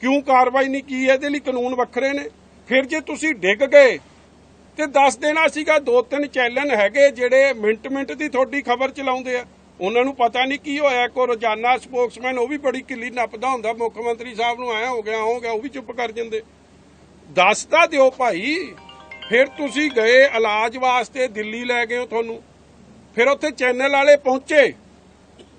ਕਿਉਂ ਕਾਰਵਾਈ ਨਹੀਂ ਕੀ ਇਹਦੇ ਲਈ ਕਾਨੂੰਨ ਵੱਖਰੇ ਨੇ। ਫਿਰ ਜੇ ਤੁਸੀਂ ਡਿੱਗ ਗਏ, ਤੇ ਦੱਸ ਦੇਣਾ ਸੀਗਾ ਦੋ ਤਿੰਨ ਚੈਨਲ ਹੈਗੇ ਜਿਹੜੇ ਮਿੰਟ ਮਿੰਟ ਦੀ ਤੁਹਾਡੀ ਖਬਰ ਚਲਾਉਂਦੇ ਆ। ਉਹਨਾਂ ਨੂੰ ਪਤਾ ਨਹੀਂ ਕੀ ਹੋਇਆ। ਕੋ ਰੋਜ਼ਾਨਾ ਸਪੋਕਸਮੈਨ, ਉਹ ਵੀ ਬੜੀ ਕਿੱਲੀ ਨੱਪਦਾ ਹੁੰਦਾ। ਮੁੱਖ ਮੰਤਰੀ ਸਾਹਿਬ ਨੂੰ ਆਇਆ ਹੋ ਗਿਆ ਹੋ ਗਿਆ, ਉਹ ਵੀ ਚੁੱਪ ਕਰ ਜਾਂਦੇ। ਦੱਸ ਤਾਂ ਦਿਓ ਭਾਈ। ਫਿਰ ਤੁਸੀਂ ਗਏ ਇਲਾਜ ਵਾਸਤੇ ਦਿੱਲੀ ਲੈ ਗਏ ਹੋ ਤੁਹਾਨੂੰ। ਫਿਰ ਉੱਥੇ ਚੈਨਲ ਵਾਲੇ ਪਹੁੰਚੇ।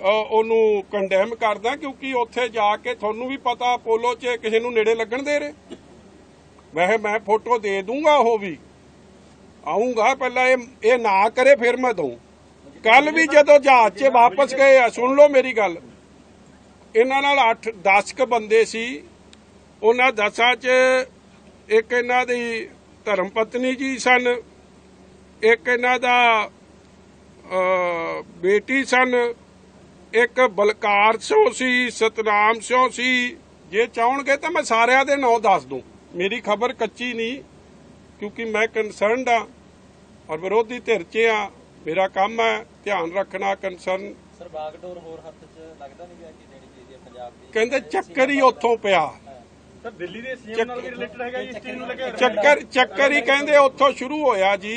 ਉਹਨੂੰ ਕੰਡੈਮ ਕਰਦਾ ਕਿਉਂਕਿ ਉੱਥੇ ਜਾ ਕੇ ਤੁਹਾਨੂੰ ਵੀ ਪਤਾ ਅਪੋਲੋ 'ਚ ਕਿਸੇ ਨੂੰ ਨੇੜੇ ਲੱਗਣ ਦੇ ਰਹੇ। ਵੈਸੇ ਮੈਂ ਫੋਟੋ ਦੇ ਦੂੰਗਾ ਉਹ ਵੀ। ਆਉਂਗਾ ਪਹਿਲਾਂ ਇਹ ਇਹ ਨਾ ਕਰੇ ਫਿਰ ਮੈਂ ਦਊਂ। ਕੱਲ ਵੀ ਜਦੋਂ ਜਹਾਜ਼ 'ਚ ਵਾਪਸ ਗਏ ਆ, ਸੁਣ ਲਓ ਮੇਰੀ ਗੱਲ। ਇਹਨਾਂ ਨਾਲ 8 10 ਕ ਬੰਦੇ ਸੀ। ਉਹਨਾਂ ਦਸਾਂ 'ਚ ਇੱਕ ਇਹਨਾਂ ਦੀ ਧਰਮ ਪਤਨੀ ਜੀ ਸਨ। ਇੱਕ ਇਹਨਾਂ ਦਾ ਬੇਟੀ ਸਨ। ਇੱਕ ਬਲਕਾਰ ਸਿੰਘ ਸੀ ਸਤਨਾਮ ਸਿੰਘ ਸੀ। ਜੇ ਚਾਹਣਗੇ ਤਾਂ ਮੈਂ ਸਾਰਿਆਂ ਦੇ ਨਾਂ ਦੱਸ ਦੂੰ। ਮੇਰੀ ਖਬਰ ਕੱਚੀ ਨਹੀਂ ਕਿਉਂਕਿ ਮੈਂ ਕੰਸਰਨਡ ਆ ਔਰ ਵਿਰੋਧੀ ਧਿਰ 'ਚ ਆ। ਮੇਰਾ ਕੰਮ ਹੈ ਧਿਆਨ ਰੱਖਣਾ ਕੰਸਰਨ ਸਰ ਬਾਗਡੋਰ ਹੋਰ ਹੱਥ 'ਚ ਲੱਗਦਾ ਨਹੀਂ ਪਿਆ ਕਿ ਦੇਣੀ ਚਾਹੀਦੀ ਹੈ ਪੰਜਾਬ ਦੀ ਕਹਿੰਦੇ ਚੱਕਰ ਹੀ ਉੱਥੋਂ ਪਿਆ। ਸਰ ਦਿੱਲੀ ਦੇ ਸੀਐਮ ਨਾਲ ਵੀ ਰਿਲੇਟਡ ਹੈਗਾ ਜੀ ਇਸ ਚੀਜ਼ ਨੂੰ ਲੈ ਕੇ ਚੱਕਰ ਚੱਕਰ ਹੀ ਕਹਿੰਦੇ ਉੱਥੋਂ ਸ਼ੁਰੂ ਹੋਇਆ ਜੀ।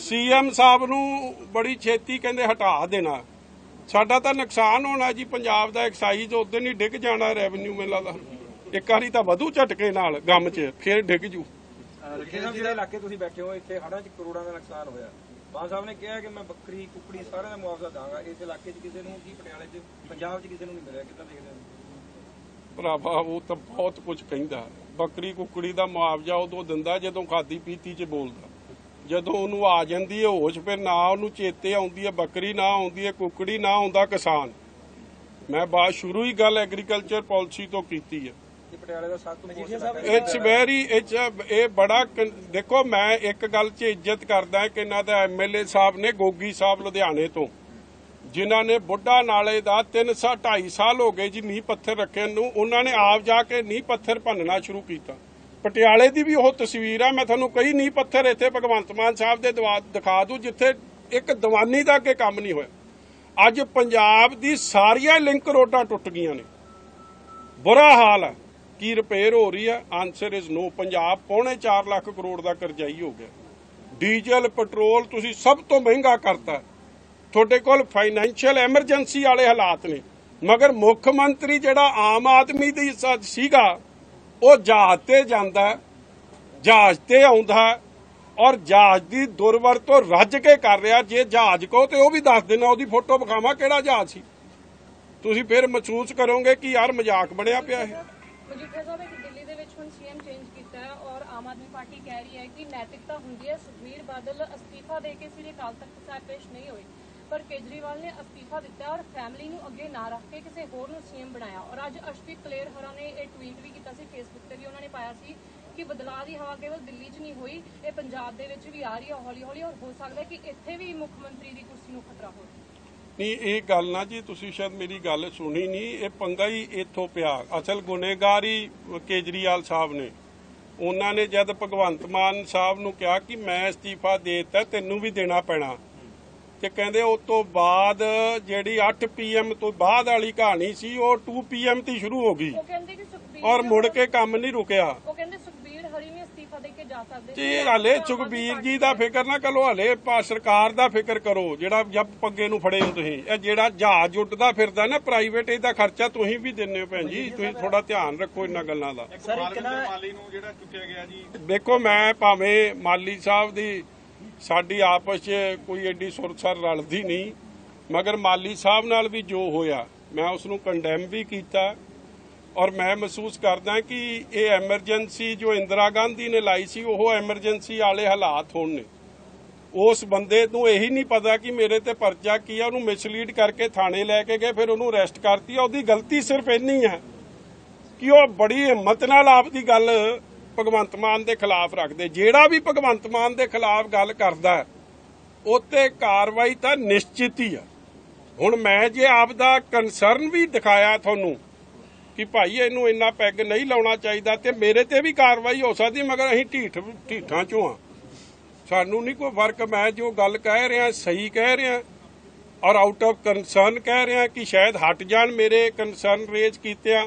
ਸੀਐਮ ਸਾਹਿਬ ਨੂੰ ਬੜੀ ਛੇਤੀ ਕਹਿੰਦੇ ਹਟਾ ਦੇਣਾ। ਸਾਡਾ ਤਾਂ ਨੁਕਸਾਨ ਹੋਣਾ ਜੀ ਪੰਜਾਬ ਦਾ ਐਕਸਾਈਜ਼ ਉਦੋਂ ਹੀ ਡਿੱਗ ਜਾਣਾ ਰੈਵਨਿਊ ਮੇਲਾ ਦਾ। ਇੱਕ ਵਾਰੀ ਤਾਂ ਵਧੂ ਝਟਕੇ ਨਾਲ ਗਮ 'ਚ ਫਿਰ ਡਿੱਗ ਜੂ। ਜਿਹੜੇ ਇਲਾਕੇ ਤੁਸੀਂ ਬੈਠੇ ਹੋ ਇੱਥੇ ਹੜ੍ਹਾਂ 'ਚ ਕਰੋੜਾਂ ਦਾ ਨੁਕਸਾਨ ਹੋਇਆ। ਮਾਨ ਸਾਹਿਬ ਨੇ ਕਿਹਾ ਕਿ ਮੈਂ ਬੱਕਰੀ ਕੁੱਕੜੀ ਸਾਰਿਆਂ ਦਾ ਮੁਆਵਜ਼ਾ ਦਾਂਗਾ। ਇਸ ਇਲਾਕੇ 'ਚ ਕਿਸੇ ਨੂੰ ਕੀ ਪਟਿਆਲੇ 'ਚ ਪੰਜਾਬ 'ਚ ਕਿਸੇ ਨੂੰ ਨਹੀਂ ਮਿਲਿਆ। ਕਿੱਦਾਂ ਦੇਖਦੇ ਹੋ? ਭਰਾਵਾ ਉਹ ਤਾਂ ਬਹੁਤ ਕੁਝ ਕਹਿੰਦਾ। ਬੱਕਰੀ ਕੁੱਕੜੀ ਦਾ ਮੁਆਵਜ਼ਾ ਉਦੋਂ ਦਿੰਦਾ ਜਦੋਂ ਖਾਦੀ ਪੀਤੀ 'ਚ ਬੋਲਦਾ। ਜਦੋਂ ਉਹਨੂੰ ਆ ਜਾਂਦੀ ਹੈ ਹੋਸ਼ ਫਿਰ ਨਾ ਉਹਨੂੰ ਚੇਤੇ ਆਉਂਦੀ ਹੈ ਬੱਕਰੀ ਨਾ ਆਉਂਦੀ ਹੈ ਕੁੱਕੜੀ ਨਾ ਆਉਂਦਾ ਕਿਸਾਨ। ਮੈਂ ਬਾਤ ਸ਼ੁਰੂ ਹੀ ਗੱਲ ਐਗਰੀਕਲਚਰ ਪਾਲਿਸੀ ਤੋਂ ਕੀਤੀ ਹੈ। ਇਟਸ ਵੈਰੀ ਇਟਸ ਇਹ ਬੜਾ ਦੇਖੋ ਮੈਂ ਇੱਕ ਗੱਲ 'ਚ ਇੱਜ਼ਤ ਕਰਦਾ ਕਿ ਇਹਨਾਂ ਦਾ ਐਮਐਲਏ ਸਾਹਿਬ ਨੇ ਗੋਗੀ ਸਾਹਿਬ ਲੁਧਿਆਣੇ ਤੋਂ ਜਿਨ੍ਹਾਂ ਨੇ ਬੁੱਢਾ ਨਾਲੇ ਦਾ 3 ਸਾ 2.5 ਸਾਲ ਹੋ ਗਏ ਜੀ ਨੀਂਹ ਪੱਥਰ ਰੱਖੇ ਨੂੰ ਉਹਨਾਂ ਨੇ ਆਪ ਜਾ ਕੇ ਨੀਂਹ ਪੱਥਰ ਭੰਨਣਾ ਸ਼ੁਰੂ ਕੀਤਾ। ਪਟਿਆਲੇ ਦੀ ਵੀ ਉਹ ਤਸਵੀਰ ਆ, ਮੈਂ ਤੁਹਾਨੂੰ ਕਈ ਨੀਂਹ ਪੱਥਰ ਇੱਥੇ ਭਗਵੰਤ ਮਾਨ ਸਾਹਿਬ ਦੇ ਦਿਖਾ ਦੂੰ, ਜਿੱਥੇ ਇੱਕ ਦੀਵਾਨੀ ਦਾ ਅੱਗੇ ਕੰਮ ਨਹੀਂ ਹੋਇਆ। ਅੱਜ ਪੰਜਾਬ ਦੀ ਸਾਰੀਆਂ ਲਿੰਕ ਰੋਡਾਂ ਟੁੱਟ ਗਈਆਂ ਨੇ। ਬੁਰਾ ਹਾਲ ਹੈ ਕੀ ਰਿਪੇਅਰ ਹੋ ਰਹੀ ਹੈ ਆਨਸਰ ਇਜ਼ ਨੋ ਪੰਜਾਬ ਪੌਣੇ 4 ਲੱਖ ਕਰੋੜ ਦਾ ਕਰਜ਼ਾਈ ਹੋ ਗਿਆ। ਡੀਜ਼ਲ, ਪੈਟਰੋਲ, ਤੁਸੀਂ ਸਭ ਤੋਂ ਮਹਿੰਗਾ ਕਰਤਾ। ਤੁਹਾਡੇ ਕੋਲ ਫਾਈਨੈਂਸ਼ੀਅਲ ਐਮਰਜੈਂਸੀ ਵਾਲੇ ਹਾਲਾਤ ਨੇ। ਮਗਰ ਮੁੱਖ ਮੰਤਰੀ ਜਿਹੜਾ ਆਮ ਆਦਮੀ ਦੀ ਸੀਗਾ ਉਹ ਜਹਾਜ਼ ਤੇ ਜਾਂਦਾ ਜਹਾਜ਼ ਤੇ ਆਉਂਦਾ ਔਰ ਜਹਾਜ਼ ਦੀ ਦੁਰਵਰਤੋਂ ਰੱਜ ਕੇ ਕਰ ਰਿਹਾ, ਜੇ ਜਹਾਜ਼ ਕੋ ਤੇ ਉਹ ਵੀ ਦੱਸ ਦੇਣਾ ਉਹਦੀ ਫੋਟੋ ਵਿਖਾਵਾਂ ਕਿਹੜਾ ਜਹਾਜ਼ ਸੀ। ਤੁਸੀਂ ਫਿਰ ਮਹਿਸੂਸ ਕਰੋਗੇ ਕਿ ਯਾਰ ਮਜ਼ਾਕ ਬਣਿਆ ਪਿਆ ਇਹ। ਮਜੀਠੀਆ ਸਾਹਿਬ, ਇੱਕ ਦਿੱਲੀ ਦੇ ਵਿੱਚ ਹੁਣ ਸੀਐਮ ਚੇਂਜ ਕੀਤਾ ਹੈ ਔਰ ਆਮ ਆਦਮੀ ਪਾਰਟੀ ਕਹਿ ਰਹੀ ਹੈ ਕਿ ਨੈਤਿਕਤਾ ਹੁੰਦੀ ਹੈ, ਸੁਖਬੀਰ ਬਾਦਲ ਅਸਤੀਫਾ ਦੇ ਕੇ ਸਿਰੇ ਕਾਲ ਤਖਤ ਸਾਹਿਬ ਪੇਸ਼ ਨਹੀਂ ਹੋਏ। ਪਰ ਕੇਜਰੀਵਾਲ ਨੇ ਅਸਤੀਫਾ ਦਿੱਤਾ ਔਰ ਫੈਮਿਲੀ ਨੂੰ ਅੱਗੇ ਨਾ ਰੱਖ ਕੇ ਕਿਸੇ ਹੋਰ ਨੂੰ ਸੀਐਮ ਬਣਾਇਆ। ਔਰ ਅੱਜ ਅਸ਼ਪੀਤ ਕਲੇਰ ਹਰਾਂ ਨੇ ਇਹ ਟਵੀਟ ਵੀ ਕੀਤਾ ਸੀ ਫੇਸਬੁੱਕ ਤੇ ਵੀ ਉਹਨਾਂ ਨੇ ਪਾਇਆ ਸੀ ਕਿ ਬਦਲਾਅ ਦੀ ਹਵਾ ਕੇਵਲ ਦਿੱਲੀ 'ਚ ਨਹੀਂ ਹੋਈ, ਇਹ ਪੰਜਾਬ ਦੇ ਵਿੱਚ ਵੀ ਆ ਰਹੀ ਹੈ ਹੌਲੀ ਹੌਲੀ ਔਰ ਹੋ ਸਕਦਾ ਕਿ ਇੱਥੇ ਵੀ ਮੁੱਖ ਮੰਤਰੀ ਦੀ ਕੁਰਸੀ ਨੂੰ ਖਤਰਾ ਹੋਵੇ। ਨਹੀਂ, ਇਹ ਗੱਲ ਨਾ ਜੀ, ਤੁਸੀਂ ਸ਼ਾਇਦ ਮੇਰੀ ਗੱਲ ਸੁਣੀ ਨਹੀਂ, ਇਹ ਪੰਗਾ ਹੀ ਇੱਥੋਂ ਪਿਆ। ਅਸਲ ਗੁਨੇਗਾਰ ਹੀ ਕੇਜਰੀਵਾਲ ਸਾਹਿਬ ਨੇ। ਉਹਨਾਂ ਨੇ ਜਦ ਭਗਵੰਤ ਮਾਨ ਸਾਹਿਬ ਨੂੰ ਕਿਹਾ ਕਿ ਮੈਂ ਅਸਤੀਫਾ ਦੇ ਦਿੱਤਾ, ਤੈਨੂੰ ਵੀ ਦੇਣਾ ਪੈਣਾ। ਤੇ ਕਹਿੰਦੇ ਉਸ ਤੋਂ ਬਾਅਦ ਜਿਹੜੀ 8 ਪੀਐਮ ਤੋਂ ਬਾਅਦ ਵਾਲੀ ਕਹਾਣੀ ਸੀ ਉਹ 2 ਪੀਐਮ ਤੇ ਸ਼ੁਰੂ ਹੋ ਗਈ। ਉਹ ਕਹਿੰਦੇ ਕਿ ਸੁਖਬੀਰ ਔਰ ਮੁੜ ਕੇ ਕੰਮ ਨਹੀਂ ਰੁਕਿਆ। ਉਹ ਕਹਿੰਦੇ ਸੁਖਬੀਰ ਹਰੀ ਵੀ ਅਸਤੀਫਾ ਦੇ ਕੇ ਜਾ ਸਕਦੇ ਤੇ ਹਲੇ ਸੁਖਬੀਰ ਜੀ ਦਾ ਫਿਕਰ ਨਾ ਕਰੋ ਹਲੇ ਪਾ ਸਰਕਾਰ ਦਾ ਫਿਕਰ ਕਰੋ ਜਿਹੜਾ ਜੱਬ ਪੱਗੇ ਨੂੰ ਫੜੇ ਹੋ ਤੁਸੀਂ। ਇਹ ਜਿਹੜਾ ਜਹਾਜ਼ ਉੱਡਦਾ ਫਿਰਦਾ ਨਾ ਪ੍ਰਾਈਵੇਟ ਇਹਦਾ ਖਰਚਾ ਤੁਸੀਂ ਵੀ ਦਿੰਦੇ ਹੋ ਭੈਣ ਜੀ ਤੁਸੀਂ ਥੋੜਾ ਧਿਆਨ ਰੱਖੋ ਇਹਨਾਂ ਗੱਲਾਂ ਦਾ। ਸਰ ਇੱਕ ਨਾ ਮਾਲੀ ਨੂੰ ਜਿਹੜਾ ਚੁੱਕਿਆ ਗਿਆ ਜੀ। ਦੇਖੋ ਮੈਂ ਭਾਵੇਂ ਮਾਲੀ ਸਾਹਿਬ ਦੀ ਸਾਡੀ ਆਪਸ 'ਚ ਕੋਈ ਐਡੀ ਸੁਰਸਰ ਰਲਦੀ ਨਹੀਂ। ਮਗਰ ਮਾਲੀ ਸਾਹਿਬ ਨਾਲ ਵੀ ਜੋ ਹੋਇਆ, ਮੈਂ ਉਸ ਨੂੰ ਕੰਡੈਮ ਵੀ ਕੀਤਾ ਔਰ ਮੈਂ ਮਹਿਸੂਸ ਕਰਦਾ ਕਿ ਇਹ ਐਮਰਜੈਂਸੀ ਜੋ ਇੰਦਰਾ ਗਾਂਧੀ ਨੇ ਲਾਈ ਸੀ, ਉਹ ਐਮਰਜੈਂਸੀ ਵਾਲੇ ਹਾਲਾਤ ਹੋਣ ਨੇ। ਉਸ ਬੰਦੇ ਨੂੰ ਇਹੀ ਨਹੀਂ ਪਤਾ ਕਿ ਮੇਰੇ ਤੇ ਪਰਚਾ ਕੀ ਆ, ਉਹਨੂੰ ਮਿਸਲੀਡ ਕਰਕੇ ਥਾਣੇ ਲੈ ਕੇ ਗਏ, ਫਿਰ ਉਹਨੂੰ ਅਰੈਸਟ ਕਰਤੀ ਆ। ਉਹਦੀ ਗਲਤੀ ਸਿਰਫ ਇੰਨੀ ਹੈ ਕਿ ਉਹ ਬੜੀ ਹਿੰਮਤ ਨਾਲ ਆਪਦੀ ਗੱਲ ਭਗਵੰਤ ਮਾਨ ਦੇ ਖਿਲਾਫ ਰੱਖਦੇ। ਜਿਹੜਾ ਵੀ ਭਗਵੰਤ ਮਾਨ ਦੇ ਖਿਲਾਫ ਗੱਲ ਕਰਦਾ ਹੈ, ਉੱਤੇ ਕਾਰਵਾਈ ਤਾਂ ਨਿਸ਼ਚਿਤ ਹੀ ਆ। ਹੁਣ ਮੈਂ ਜੇ ਆਪਦਾ ਕੰਸਰਨ ਵੀ ਦਿਖਾਇਆ ਤੁਹਾਨੂੰ ਕਿ ਭਾਈ ਇਹਨੂੰ ਇੰਨਾ ਪੈਗ ਨਹੀਂ ਲਾਉਣਾ ਚਾਹੀਦਾ ਤੇ ਮੇਰੇ ਤੇ ਵੀ ਕਾਰਵਾਈ ਹੋ ਸਕਦੀ ਮਗਰ ਅਸੀਂ ਢੀਠ ਢੀਠਾਂ ਚੋਂ ਆ। ਸਾਨੂੰ ਨਹੀਂ ਕੋਈ ਫ਼ਰਕ ਮੈਂ ਜੋ ਗੱਲ ਕਹਿ ਰਿਹਾ ਸਹੀ ਕਹਿ ਰਿਹਾ ਔਰ ਆਊਟ ਆਫ ਕੰਸਰਨ ਕਹਿ ਰਿਹਾ ਕਿ ਸ਼ਾਇਦ ਹਟ ਜਾਣ ਮੇਰੇ ਕੰਸਰਨ ਰੇਜ਼ ਕੀਤੇ ਆ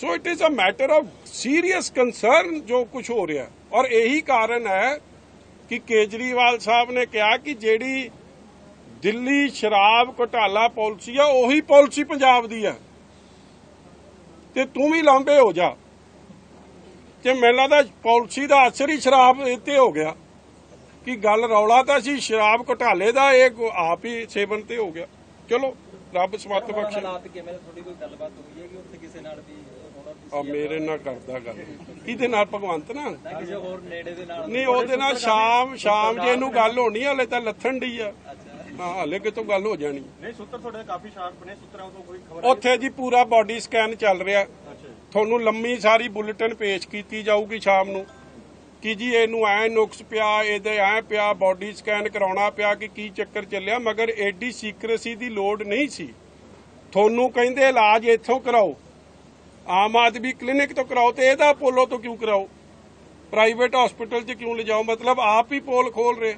So it is a matter of serious concern ਜੋ ਕੁਝ ਹੋ ਰਿਹਾ। ਔਰ ਇਹੀ ਕਾਰਨ ਹੈ ਕਿ ਕੇਜਰੀਵਾਲ ਸਾਹਿਬ ਨੇ ਕਿਹਾ ਕਿ ਜਿਹੜੀ ਦਿੱਲੀ ਸ਼ਰਾਬ ਘੁਟਾਲਾ ਪਾਲਿਸੀ ਆ, ਉਹੀ ਪਾਲਿਸੀ ਪੰਜਾਬ ਦੀ ਹੈ ਤੇ ਤੂੰ ਵੀ ਲਾਂਬੇ ਹੋ ਜਾ। ਤੇ ਮੈਨੂੰ ਲੱਗਦਾ ਪਾਲਿਸੀ ਦਾ ਅਸਰ ਹੀ ਸ਼ਰਾਬ ਇੱਥੇ ਹੋ ਗਿਆ। ਕਿ ਗੱਲ ਰੌਲਾ ਤਾਂ ਸੀ, ਸ਼ਰਾਬ ਘੁਟਾਲੇ ਦਾ, ਇਹ ਆਪ ਹੀ ਸੇਵਨ ਤੇ ਹੋ ਗਿਆ। ਚਲੋ, ਰੱਬ ਸਮਤ ਬਖਸ਼ੇ। ਹਾਲਾਤ ਕਿਵੇਂ ਤੁਹਾਡੀ ਕੋਈ ਗੱਲਬਾਤ ਹੋਈ ਹੈ ਕਿ ਉੱਥੇ ਕਿਸੇ ਨਾਲ ਵੀ ਹੁਣ ਆ ਮੇਰੇ ਨਾਲ ਕਰਦਾ ਗੱਲ। ਕਿਹਦੇ ਨਾਲ? ਭਗਵੰਤ ਨਾਲ? ਨਾ ਕਿਸੇ ਹੋਰ ਨੇੜੇ ਦੇ ਨਾਲ ਨਹੀਂ ਉਹਦੇ ਨਾਲ ਸ਼ਾਮ ਸ਼ਾਮ ਜੇ ਇਹਨੂੰ ਗੱਲ ਹੋਣੀ ਹਲੇ ਤਾਂ ਲੱਥਣ ਡਈ ਆ। ਹਾਂ ਹਲੇ ਕਿਤੋਂ ਗੱਲ ਹੋ ਜਾਣੀ। ਨਹੀਂ ਸੂਤਰ ਤੁਹਾਡੇ ਕਾਫੀ ਸ਼ਾਰਪ ਨੇ ਸੂਤਰਾਂ ਤੋਂ ਕੋਈ ਖਬਰ ਉੱਥੇ ਜੀ ਪੂਰਾ ਬਾਡੀ ਸਕੈਨ ਚੱਲ ਰਿਹਾ। ਤੁਹਾਨੂੰ ਲੰਮੀ ਸਾਰੀ ਬੁਲੇਟਿਨ ਪੇਸ਼ ਕੀਤੀ ਜਾਊਗੀ ਸ਼ਾਮ ਨੂੰ। ਕਿ ਜੀ ਇਹਨੂੰ ਐ ਨੁਕਸ ਪਿਆ ਇਹਦੇ ਐ ਪਿਆ ਬਾਡੀ ਸਕੈਨ ਕਰਾਉਣਾ ਪਿਆ ਕਿ ਕੀ ਚੱਕਰ ਚੱਲਿਆ ਮਗਰ ਐਡੀ ਸੀਕ੍ਰੇਸੀ ਦੀ ਲੋੜ ਨਹੀਂ ਸੀ। ਤੁਹਾਨੂੰ ਕਹਿੰਦੇ ਇਲਾਜ ਇੱਥੋਂ ਕਰਾਓ। ਆਮ ਆਦਮੀ ਕਲੀਨਿਕ ਤੋਂ ਕਰਾਓ ਤੇ ਇਹਦਾ ਅਪੋਲੋ ਤੋਂ ਕਿਉਂ ਕਰਾਓ? ਪ੍ਰਾਈਵੇਟ ਹਸਪੀਟਲ 'ਚ ਕਿਉਂ ਲਿਜਾਓ? ਮਤਲਬ ਆਪ ਹੀ ਪੋਲ ਖੋਲ ਰਹੇ।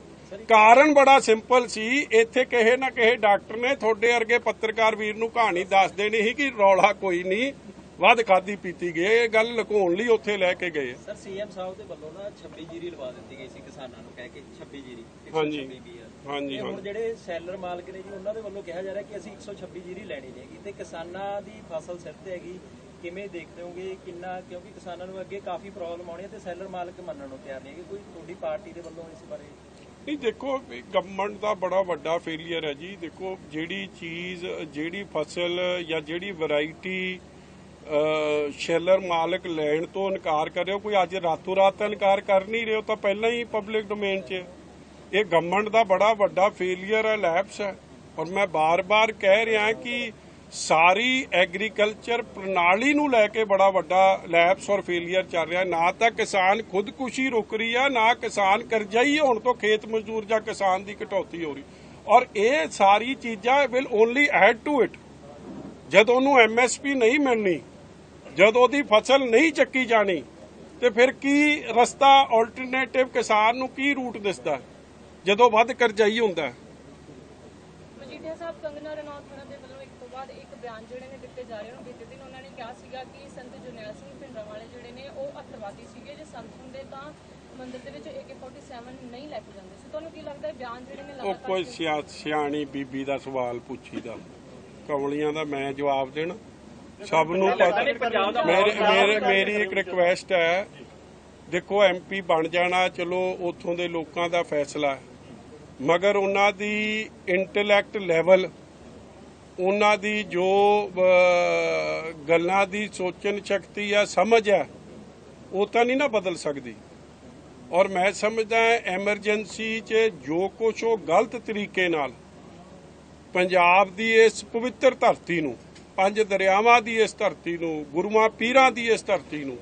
ਕਾਰਨ ਬੜਾ ਸਿੰਪਲ ਸੀ। ਇੱਥੇ ਕਿਸੇ ਨਾ ਕਿਸੇ ਡਾਕਟਰ ਨੇ ਤੁਹਾਡੇ ਵਰਗੇ ਪੱਤਰਕਾਰ ਵੀਰ ਨੂੰ ਕਹਾਣੀ ਦੱਸ ਦੇਣੀ ਸੀ ਕਿ ਰੌਲਾ ਕੋਈ ਨਹੀਂ ਵੱਧ ਖਾਦੀ ਪੀਤੀ ਗਈ ਇਹ ਗੱਲ ਲੁਕਾਉਣ ਲਈ ਉੱਥੇ ਲੈ ਕੇ ਗਏ। ਸਰ ਸੀਐਮ ਸਾਹਿਬ ਦੇ ਵੱਲੋਂ ਨਾ 26 ਜੀਰੀ ਲਵਾ ਦਿੱਤੀ ਗਈ ਸੀ ਕਿਸਾਨਾਂ ਨੂੰ ਕਹਿ ਕੇ 26 ਜੀਰੀ 126 ਹਾਂਜੀ। BR ਹਾਂਜੀ, ਤੇ ਹੁਣ ਹਾਂਜੀ। ਜਿਹੜੇ ਸੈਲਰ ਮਾਲਕ ਨੇ ਜੀ ਉਹਨਾਂ ਦੇ ਵੱਲੋਂ ਕਿਹਾ ਜਾ ਰਿਹਾ ਕਿ ਅਸੀਂ 126 ਜੀਰੀ ਲੈਣੀ ਤੇ ਕਿਸਾਨਾਂ ਦੀ ਫਸਲ ਸਿਰ ਤੇ ਹੈਗੀ। ਕਿਵੇਂ ਦੇਖਦੇ ਹੋਗੇ, ਕਿੰਨਾ, ਕਿਉਂਕਿ ਕਿਸਾਨਾਂ ਨੂੰ ਅੱਗੇ ਕਾਫੀ ਪ੍ਰੋਬਲਮ ਆਉਣੀ ਹੈ ਤੇ ਸੈਲਰ ਮਾਲਕ ਮੰਨਣ ਨੂੰ ਤਿਆਰ ਨਹੀਂ ਹੈਗੇ। ਕੋਈ ਤੁਹਾਡੀ ਪਾਰਟੀ ਦੇ ਵੱਲੋਂ ਇਸ ਬਾਰੇ? ਨਹੀਂ, ਦੇਖੋ ਗਵਰਨਮੈਂਟ ਦਾ ਬੜਾ ਵੱਡਾ ਫੇਲਿਅਰ ਹੈ ਜੀ। ਦੇਖੋ, ਜਿਹੜੀ ਚੀਜ਼, ਜਿਹੜੀ ਫਸਲ ਜਾਂ ਜਿਹੜੀ ਵੈਰਾਈਟੀ ਸ਼ੈਲਰ ਮਾਲਕ ਲੈਣ ਤੋਂ ਇਨਕਾਰ ਕਰ ਰਿਹਾ ਕੋਈ ਅੱਜ ਰਾਤੋਂ ਰਾਤ ਇਨਕਾਰ ਕਰ ਨਹੀਂ ਰਿਹਾ, ਉਹ ਤਾਂ ਪਹਿਲਾਂ ਹੀ ਪਬਲਿਕ ਡੋਮੇਨ 'ਚ ਇਹ ਗਵਰਨਮੈਂਟ ਦਾ ਬੜਾ ਵੱਡਾ ਫੇਲਿਅਰ ਹੈ ਲੈਪਸ ਹੈ। ਔਰ ਮੈਂ ਬਾਰ-ਬਾਰ ਕਹਿ ਰਿਹਾ ਕਿ ਸਾਰੀ ਐਗਰੀਕਲਚਰ ਪ੍ਰਣਾਲੀ ਨੂੰ ਲੈ ਕੇ ਬੜਾ ਵੱਡਾ ਲੈਪਸ ਔਰ ਫੇਲਿਅਰ ਚੱਲ ਰਿਹਾ ਨਾ ਤਾਂ ਕਿਸਾਨ ਖੁਦਕੁਸ਼ੀ ਰੁਕ ਰਹੀ ਹੈ ਨਾ ਕਿਸਾਨ ਕਰਜ਼ਾਈ ਹੋਣ ਤੋਂ ਖੇਤ ਮਜ਼ਦੂਰ ਜਾਂ ਕਿਸਾਨ ਦੀ ਕਟੌਤੀ ਹੋ ਰਹੀ। ਔਰ ਇਹ ਸਾਰੀ ਚੀਜ਼ਾਂ will only add to it ਜਦ ਉਹਨੂੰ ਐਮਐਸਪੀ ਨਹੀਂ ਮਿਲਣੀ, ਜਦ ਉਹਦੀ ਫਸਲ ਨਹੀਂ ਚੱਕੀ ਜਾਣੀ, ਤੇ ਫਿਰ ਕੀ ਰਸਤਾ ਆਲਟਰਨੇਟਿਵ ਕਿਸਾਨ ਨੂੰ ਕੀ ਰੂਟ ਦਿਸਦਾ ਜਦੋਂ ਵੱਧ ਕਰਜ਼ਾਈ ਹੁੰਦਾ ਹੈ? ਮਜੀਠੀਆ ਸਾਹਿਬ ਕੰਗਨਾ ਰਣੌਤ ਹੋਣਾ ਦੇ ਵੱਲੋਂ ਇੱਕ ਤੋਂ ਬਾਅਦ ਇੱਕ ਬਿਆਨ ਜਿਹੜੇ ਨੇ ਦਿੱਤੇ ਜਾ ਰਹੇ ਹਨ ਬੀਤੇ ਦਿਨ ਉਹਨਾਂ ਨੇ ਕਿਹਾ ਸੀਗਾ ਕਿ ਸੰਤ ਜਰਨੈਲ ਸਿੰਘ ਭਿੰਡਰਾਂ ਵਾਲੇ ਜਿਹੜੇ ਨੇ ਉਹ ਅੱਤਵਾਦੀ ਸੀਗੇ ਜੇ ਸੰਤ ਹੁੰਦੇ ਤਾਂ ਮੰਦਿਰ ਦੇ ਵਿੱਚ AK47 ਨਹੀਂ ਲੈ ਕੇ ਜਾਂਦੇ ਸੀ। ਤੁਹਾਨੂੰ ਕੀ ਲੱਗਦਾ ਹੈ ਬਿਆਨ ਜਿਹੜੇ ਨੇ ਉਹ ਲਗਾਤਾਰ ਕੋਈ ਸਿਆ- ਸਿਆਣੀ ਬੀਬੀ ਦਾ ਸਵਾਲ ਪੁੱਛੀਦਾ। ਕਮਲੀਆਂ ਦਾ ਮੈਂ ਜਵਾਬ ਦੇਣਾ। ਸਭ ਨੂੰ ਪਤਾ ਮੇਰੇ ਮੇਰੇ ਮੇਰੀ ਇੱਕ ਰਿਕੁਐਸਟ ਹੈ ਦੇਖੋ ਐਮਪੀ ਬਣ ਜਾਣਾ ਚਲੋ ਉੱਥੋਂ ਦੇ ਲੋਕਾਂ ਦਾ ਫੈਸਲਾ ਹੈ। ਮਗਰ ਉਹਨਾਂ ਦੀ ਇੰਟੈਲੈਕਟ ਲੈਵਲ ਉਹਨਾਂ ਦੀ ਜੋ ਅਹ, ਗੱਲਾਂ ਦੀ ਸੋਚਣ ਸ਼ਕਤੀ ਆ ਸਮਝ ਹੈ ਉਹ ਤਾਂ ਨਹੀਂ ਨਾ ਬਦਲ ਸਕਦੀ। ਔਰ ਮੈਂ ਸਮਝਦਾ ਐਮਰਜੈਂਸੀ 'ਚ ਜੋ ਕੁਛ ਉਹ ਗਲਤ ਤਰੀਕੇ ਨਾਲ ਪੰਜਾਬ ਦੀ ਇਸ ਪਵਿੱਤਰ ਧਰਤੀ ਨੂੰ, ਪੰਜ ਦਰਿਆਵਾਂ ਦੀ ਇਸ ਧਰਤੀ ਨੂੰ, ਗੁਰੂਆਂ ਪੀਰਾਂ ਦੀ ਇਸ ਧਰਤੀ ਨੂੰ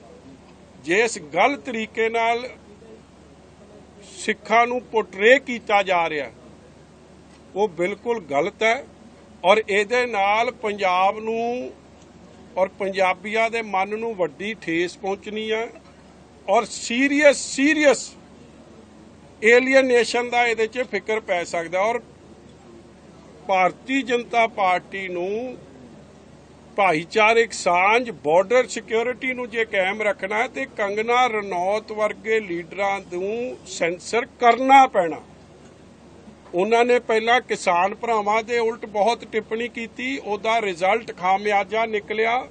ਜਿਸ ਗਲਤ ਤਰੀਕੇ ਨਾਲ ਸਿੱਖਾਂ ਨੂੰ ਪੋਰਟਰੇ ਕੀਤਾ ਜਾ ਰਿਹਾ, ਉਹ ਬਿਲਕੁਲ ਗਲਤ ਹੈ। ਔਰ ਇਹਦੇ ਨਾਲ ਪੰਜਾਬ ਨੂੰ ਔਰ ਪੰਜਾਬੀਆਂ ਦੇ ਮਨ ਨੂੰ ਵੱਡੀ ਠੇਸ ਪਹੁੰਚਣੀ ਹੈ। ਔਰ ਸੀਰੀਅਸ ਸੀਰੀਅਸ ਏਲੀਅਨੇਸ਼ਨ ਦਾ ਇਹਦੇ 'ਚ ਫਿਕਰ ਪੈ ਸਕਦਾ ਔਰ ਭਾਰਤੀ ਜਨਤਾ ਪਾਰਟੀ ਨੂੰ ਭਾਈਚਾਰਕ ਸਾਂਝ ਬਾਰਡਰ ਸਿਕਿਉਰਿਟੀ ਨੂੰ ਜੇ ਕਾਇਮ ਰੱਖਣਾ ਹੈ, ਤੇ ਕੰਗਨਾ ਰਣੌਤ ਵਰਗੇ ਲੀਡਰਾਂ ਨੂੰ ਸੈਂਸਰ ਕਰਨਾ ਪੈਣਾ। ਉਹਨਾਂ ਨੇ ਪਹਿਲਾਂ ਕਿਸਾਨ ਭਰਾਵਾਂ ਦੇ ਉਲਟ ਬਹੁਤ ਟਿੱਪਣੀ ਕੀਤੀ, ਉਹਦਾ ਰਿਜ਼ਲਟ ਖਾਮਿਆਜਾ ਨਿਕਲਿਆ।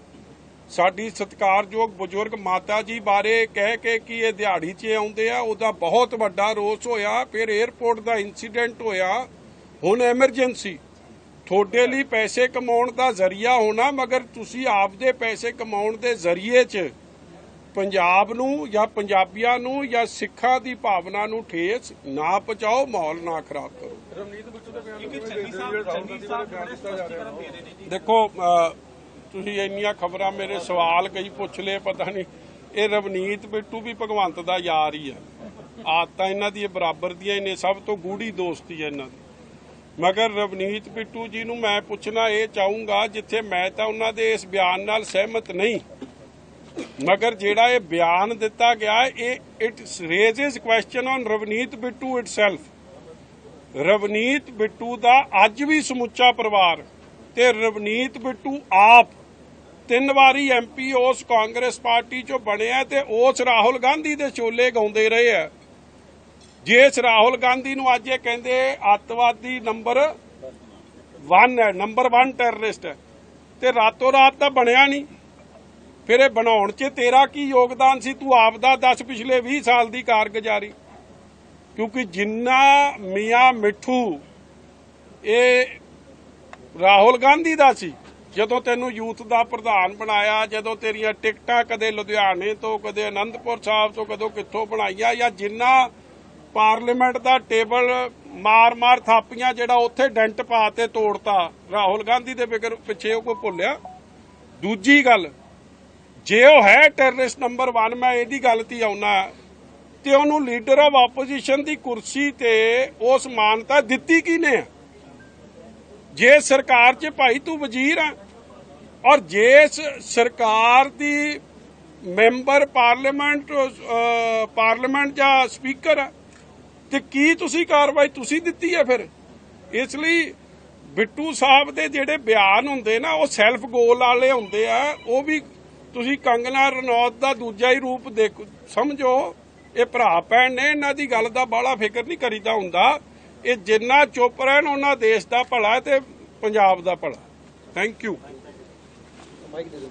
ਸਾਡੀ ਸਤਿਕਾਰਯੋਗ ਬਜ਼ੁਰਗ ਮਾਤਾ ਜੀ ਬਾਰੇ ਕਹਿ ਕੇ ਕਿ ਇਹ ਦਿਹਾੜੀ 'ਚ ਆਉਂਦੇ ਆ ਉਹਦਾ ਬਹੁਤ ਵੱਡਾ ਰੋਸ ਹੋਇਆ ਫਿਰ 에ਅਰਪੋਰਟ ਦਾ ਇਨਸੀਡੈਂਟ ਹੋਇਆ। ਹੁਣ ਐਮਰਜੈਂਸੀ ਤੁਹਾਡੇ ਲਈ ਪੈਸੇ ਕਮਾਉਣ ਦਾ ਜ਼ਰੀਆ ਹੋਣਾ ਮਗਰ ਤੁਸੀਂ ਆਪਦੇ ਪੈਸੇ ਕਮਾਉਣ ਦੇ ਜ਼ਰੀਏ 'ਚ ਪੰਜਾਬ ਨੂੰ ਜਾਂ ਪੰਜਾਬੀਆਂ ਨੂੰ ਜਾਂ ਸਿੱਖਾਂ ਦੀ ਭਾਵਨਾ ਨੂੰ ਠੇਸ ਨਾ ਪਹੁੰਚਾਓ ਮਾਹੌਲ ਨਾ ਖਰਾਬ ਕਰੋ। ਰਮਨੀਤ ਬਿੱਟੂ ਦੇ ਬਿਆਨ ਦੇਖੋ ਤੁਸੀਂ ਇੰਨੀਆਂ ਖਬਰਾਂ ਮੇਰੇ ਸਵਾਲ ਕਈ ਪੁੱਛ ਲਏ, ਪਤਾ ਨਹੀਂ। ਇਹ ਰਵਨੀਤ ਬਿੱਟੂ ਵੀ ਭਗਵੰਤ ਦਾ ਯਾਰ ਹੀ ਹੈ ਆਦਤਾਂ ਇਹਨਾਂ ਦੀ ਬਰਾਬਰ ਦੀਆਂ ਹੀ ਨੇ, ਸਭ ਤੋਂ ਗੂੜੀ ਦੋਸਤੀ ਹੈ ਇਹਨਾਂ ਦੀ। ਮਗਰ ਰਵਨੀਤ ਬਿੱਟੂ ਜੀ ਨੂੰ ਮੈਂ ਪੁੱਛਣਾ ਇਹ ਚਾਹੂੰਗਾ, ਜਿੱਥੇ ਮੈਂ ਤਾਂ ਉਹਨਾਂ ਦੇ ਇਸ ਬਿਆਨ ਨਾਲ ਸਹਿਮਤ ਨਹੀਂ। ਮਗਰ ਜਿਹੜਾ ਇਹ ਬਿਆਨ ਦਿੱਤਾ ਗਿਆ, ਇਹ it raises question on Ravneet Bittu itself Ravneet Bittu ਦਾ ਅੱਜ ਵੀ ਸਮੁੱਚਾ ਪਰਿਵਾਰ ਤੇ ਰਵਨੀਤ ਬਿੱਟੂ ਆਪ ਤਿੰਨ ਵਾਰੀ ਐਮਪੀ ਉਸ ਕਾਂਗਰਸ ਪਾਰਟੀ ਚੋਂ ਬਣਿਆ ਤੇ ਉਸ ਰਾਹੁਲ ਗਾਂਧੀ ਦੇ ਚੋਲੇ ਗਾਉਂਦੇ ਰਹੇ ਆ ਜਿਸ ਰਾਹੁਲ ਗਾਂਧੀ ਨੂੰ ਅੱਜ ਇਹ ਕਹਿੰਦੇ ਅੱਤਵਾਦੀ ਨੰਬਰ 1 ਹੈ, ਨੰਬਰ 1 ਟੈਰਰਿਸਟ ਹੈ। ਤੇ ਰਾਤੋਂ ਰਾਤ ਤਾਂ ਬਣਿਆ ਨਹੀਂ। ਫਿਰ ਇਹ ਬਣਾਉਣ 'ਚ ਤੇਰਾ ਕੀ ਯੋਗਦਾਨ ਸੀ? ਤੂੰ ਆਪ ਦਾ ਦੱਸ ਪਿਛਲੇ 20 ਸਾਲ ਦੀ ਕਾਰਗੁਜ਼ਾਰੀ। ਕਿਉਂਕਿ ਜਿੰਨਾ ਮੀਆਂ ਮਿੱਠੂ ਇਹ ਰਾਹੁਲ ਗਾਂਧੀ ਦਾ ਸੀ ਜਦੋਂ ਤੈਨੂੰ ਯੂਥ ਦਾ ਪ੍ਰਧਾਨ ਬਣਾਇਆ, ਜਦੋਂ ਤੇਰੀਆਂ ਟਿਕਟਾਂ ਕਦੇ ਲੁਧਿਆਣੇ ਤੋਂ, ਕਦੇ ਅਨੰਦਪੁਰ ਸਾਹਿਬ ਤੋਂ, ਕਦੋਂ ਕਿੱਥੋਂ ਬਣਾਈਆਂ, ਜਾਂ ਜਿੰਨਾ ਪਾਰਲੀਮੈਂਟ ਦਾ ਟੇਬਲ ਮਾਰ-ਮਾਰ ਥਾਪੀਆਂ ਜਿਹੜਾ ਉੱਥੇ ਡੈਂਟ ਪਾ ਤੇ ਤੋੜਤਾ, ਰਾਹੁਲ ਗਾਂਧੀ ਦੇ ਫਿਕਰ ਪਿੱਛੇ ਉਹ ਕੋਈ ਭੁੱਲਿਆ? ਦੂਜੀ ਗੱਲ, ਜੇ ਉਹ ਹੈ ਟੈਰਰਿਸਟ ਨੰਬਰ 1 ਮੈਂ ਇਹਦੀ ਗੱਲ ਤੇ ਆਉਣਾ, ਤੇ ਉਹਨੂੰ ਲੀਡਰ ਆਫ ਆਪੋਜੀਸ਼ਨ ਦੀ ਕੁਰਸੀ ਤੇ ਉਸ ਮਾਨਤਾ ਦਿੱਤੀ ਕਿਨੇ ਆ? ਜੇ ਸਰਕਾਰ 'ਚ ਭਾਈ ਤੂੰ ਵਜ਼ੀਰ ਆ ਔਰ ਜੇ ਸਰਕਾਰ ਦੀ ਮੈਂਬਰ ਪਾਰਲੀਮੈਂਟ ਪਾਰਲੀਮੈਂਟ ਜਾਂ ਸਪੀਕਰ ਆ ਤੇ ਕੀ ਤੁਸੀਂ ਕਾਰਵਾਈ ਤੁਸੀਂ ਦਿੱਤੀ ਹੈ ਫਿਰ? ਇਸ ਲਈ ਬਿੱਟੂ ਸਾਹਿਬ ਦੇ ਜਿਹੜੇ ਬਿਆਨ ਹੁੰਦੇ ਨਾ, ਉਹ ਸੈਲਫ ਗੋਲ ਵਾਲੇ ਹੁੰਦੇ ਆ, ਉਹ ਵੀ ਤੁਸੀਂ ਕੰਗਨਾ ਰਣੌਤ ਦਾ ਦੂਜਾ ਹੀ ਰੂਪ ਦੇਖ, ਸਮਝੋ। ਇਹ ਭਰਾ ਭੈਣ ਨੇ, ਇਹਨਾਂ ਦੀ ਗੱਲ ਦਾ ਬਾਹਲਾ ਫਿਕਰ ਨਹੀਂ ਕਰੀਦਾ ਹੁੰਦਾ। ਇਹ ਜਿੰਨਾ ਚੁੱਪ ਰਹਿਣ, ਉਹਨਾਂ ਦੇਸ਼ ਦਾ ਭਲਾ ਹੈ ਤੇ ਪੰਜਾਬ ਦਾ ਭਲਾ ਥੈਂਕ ਯੂ Mike doesn't.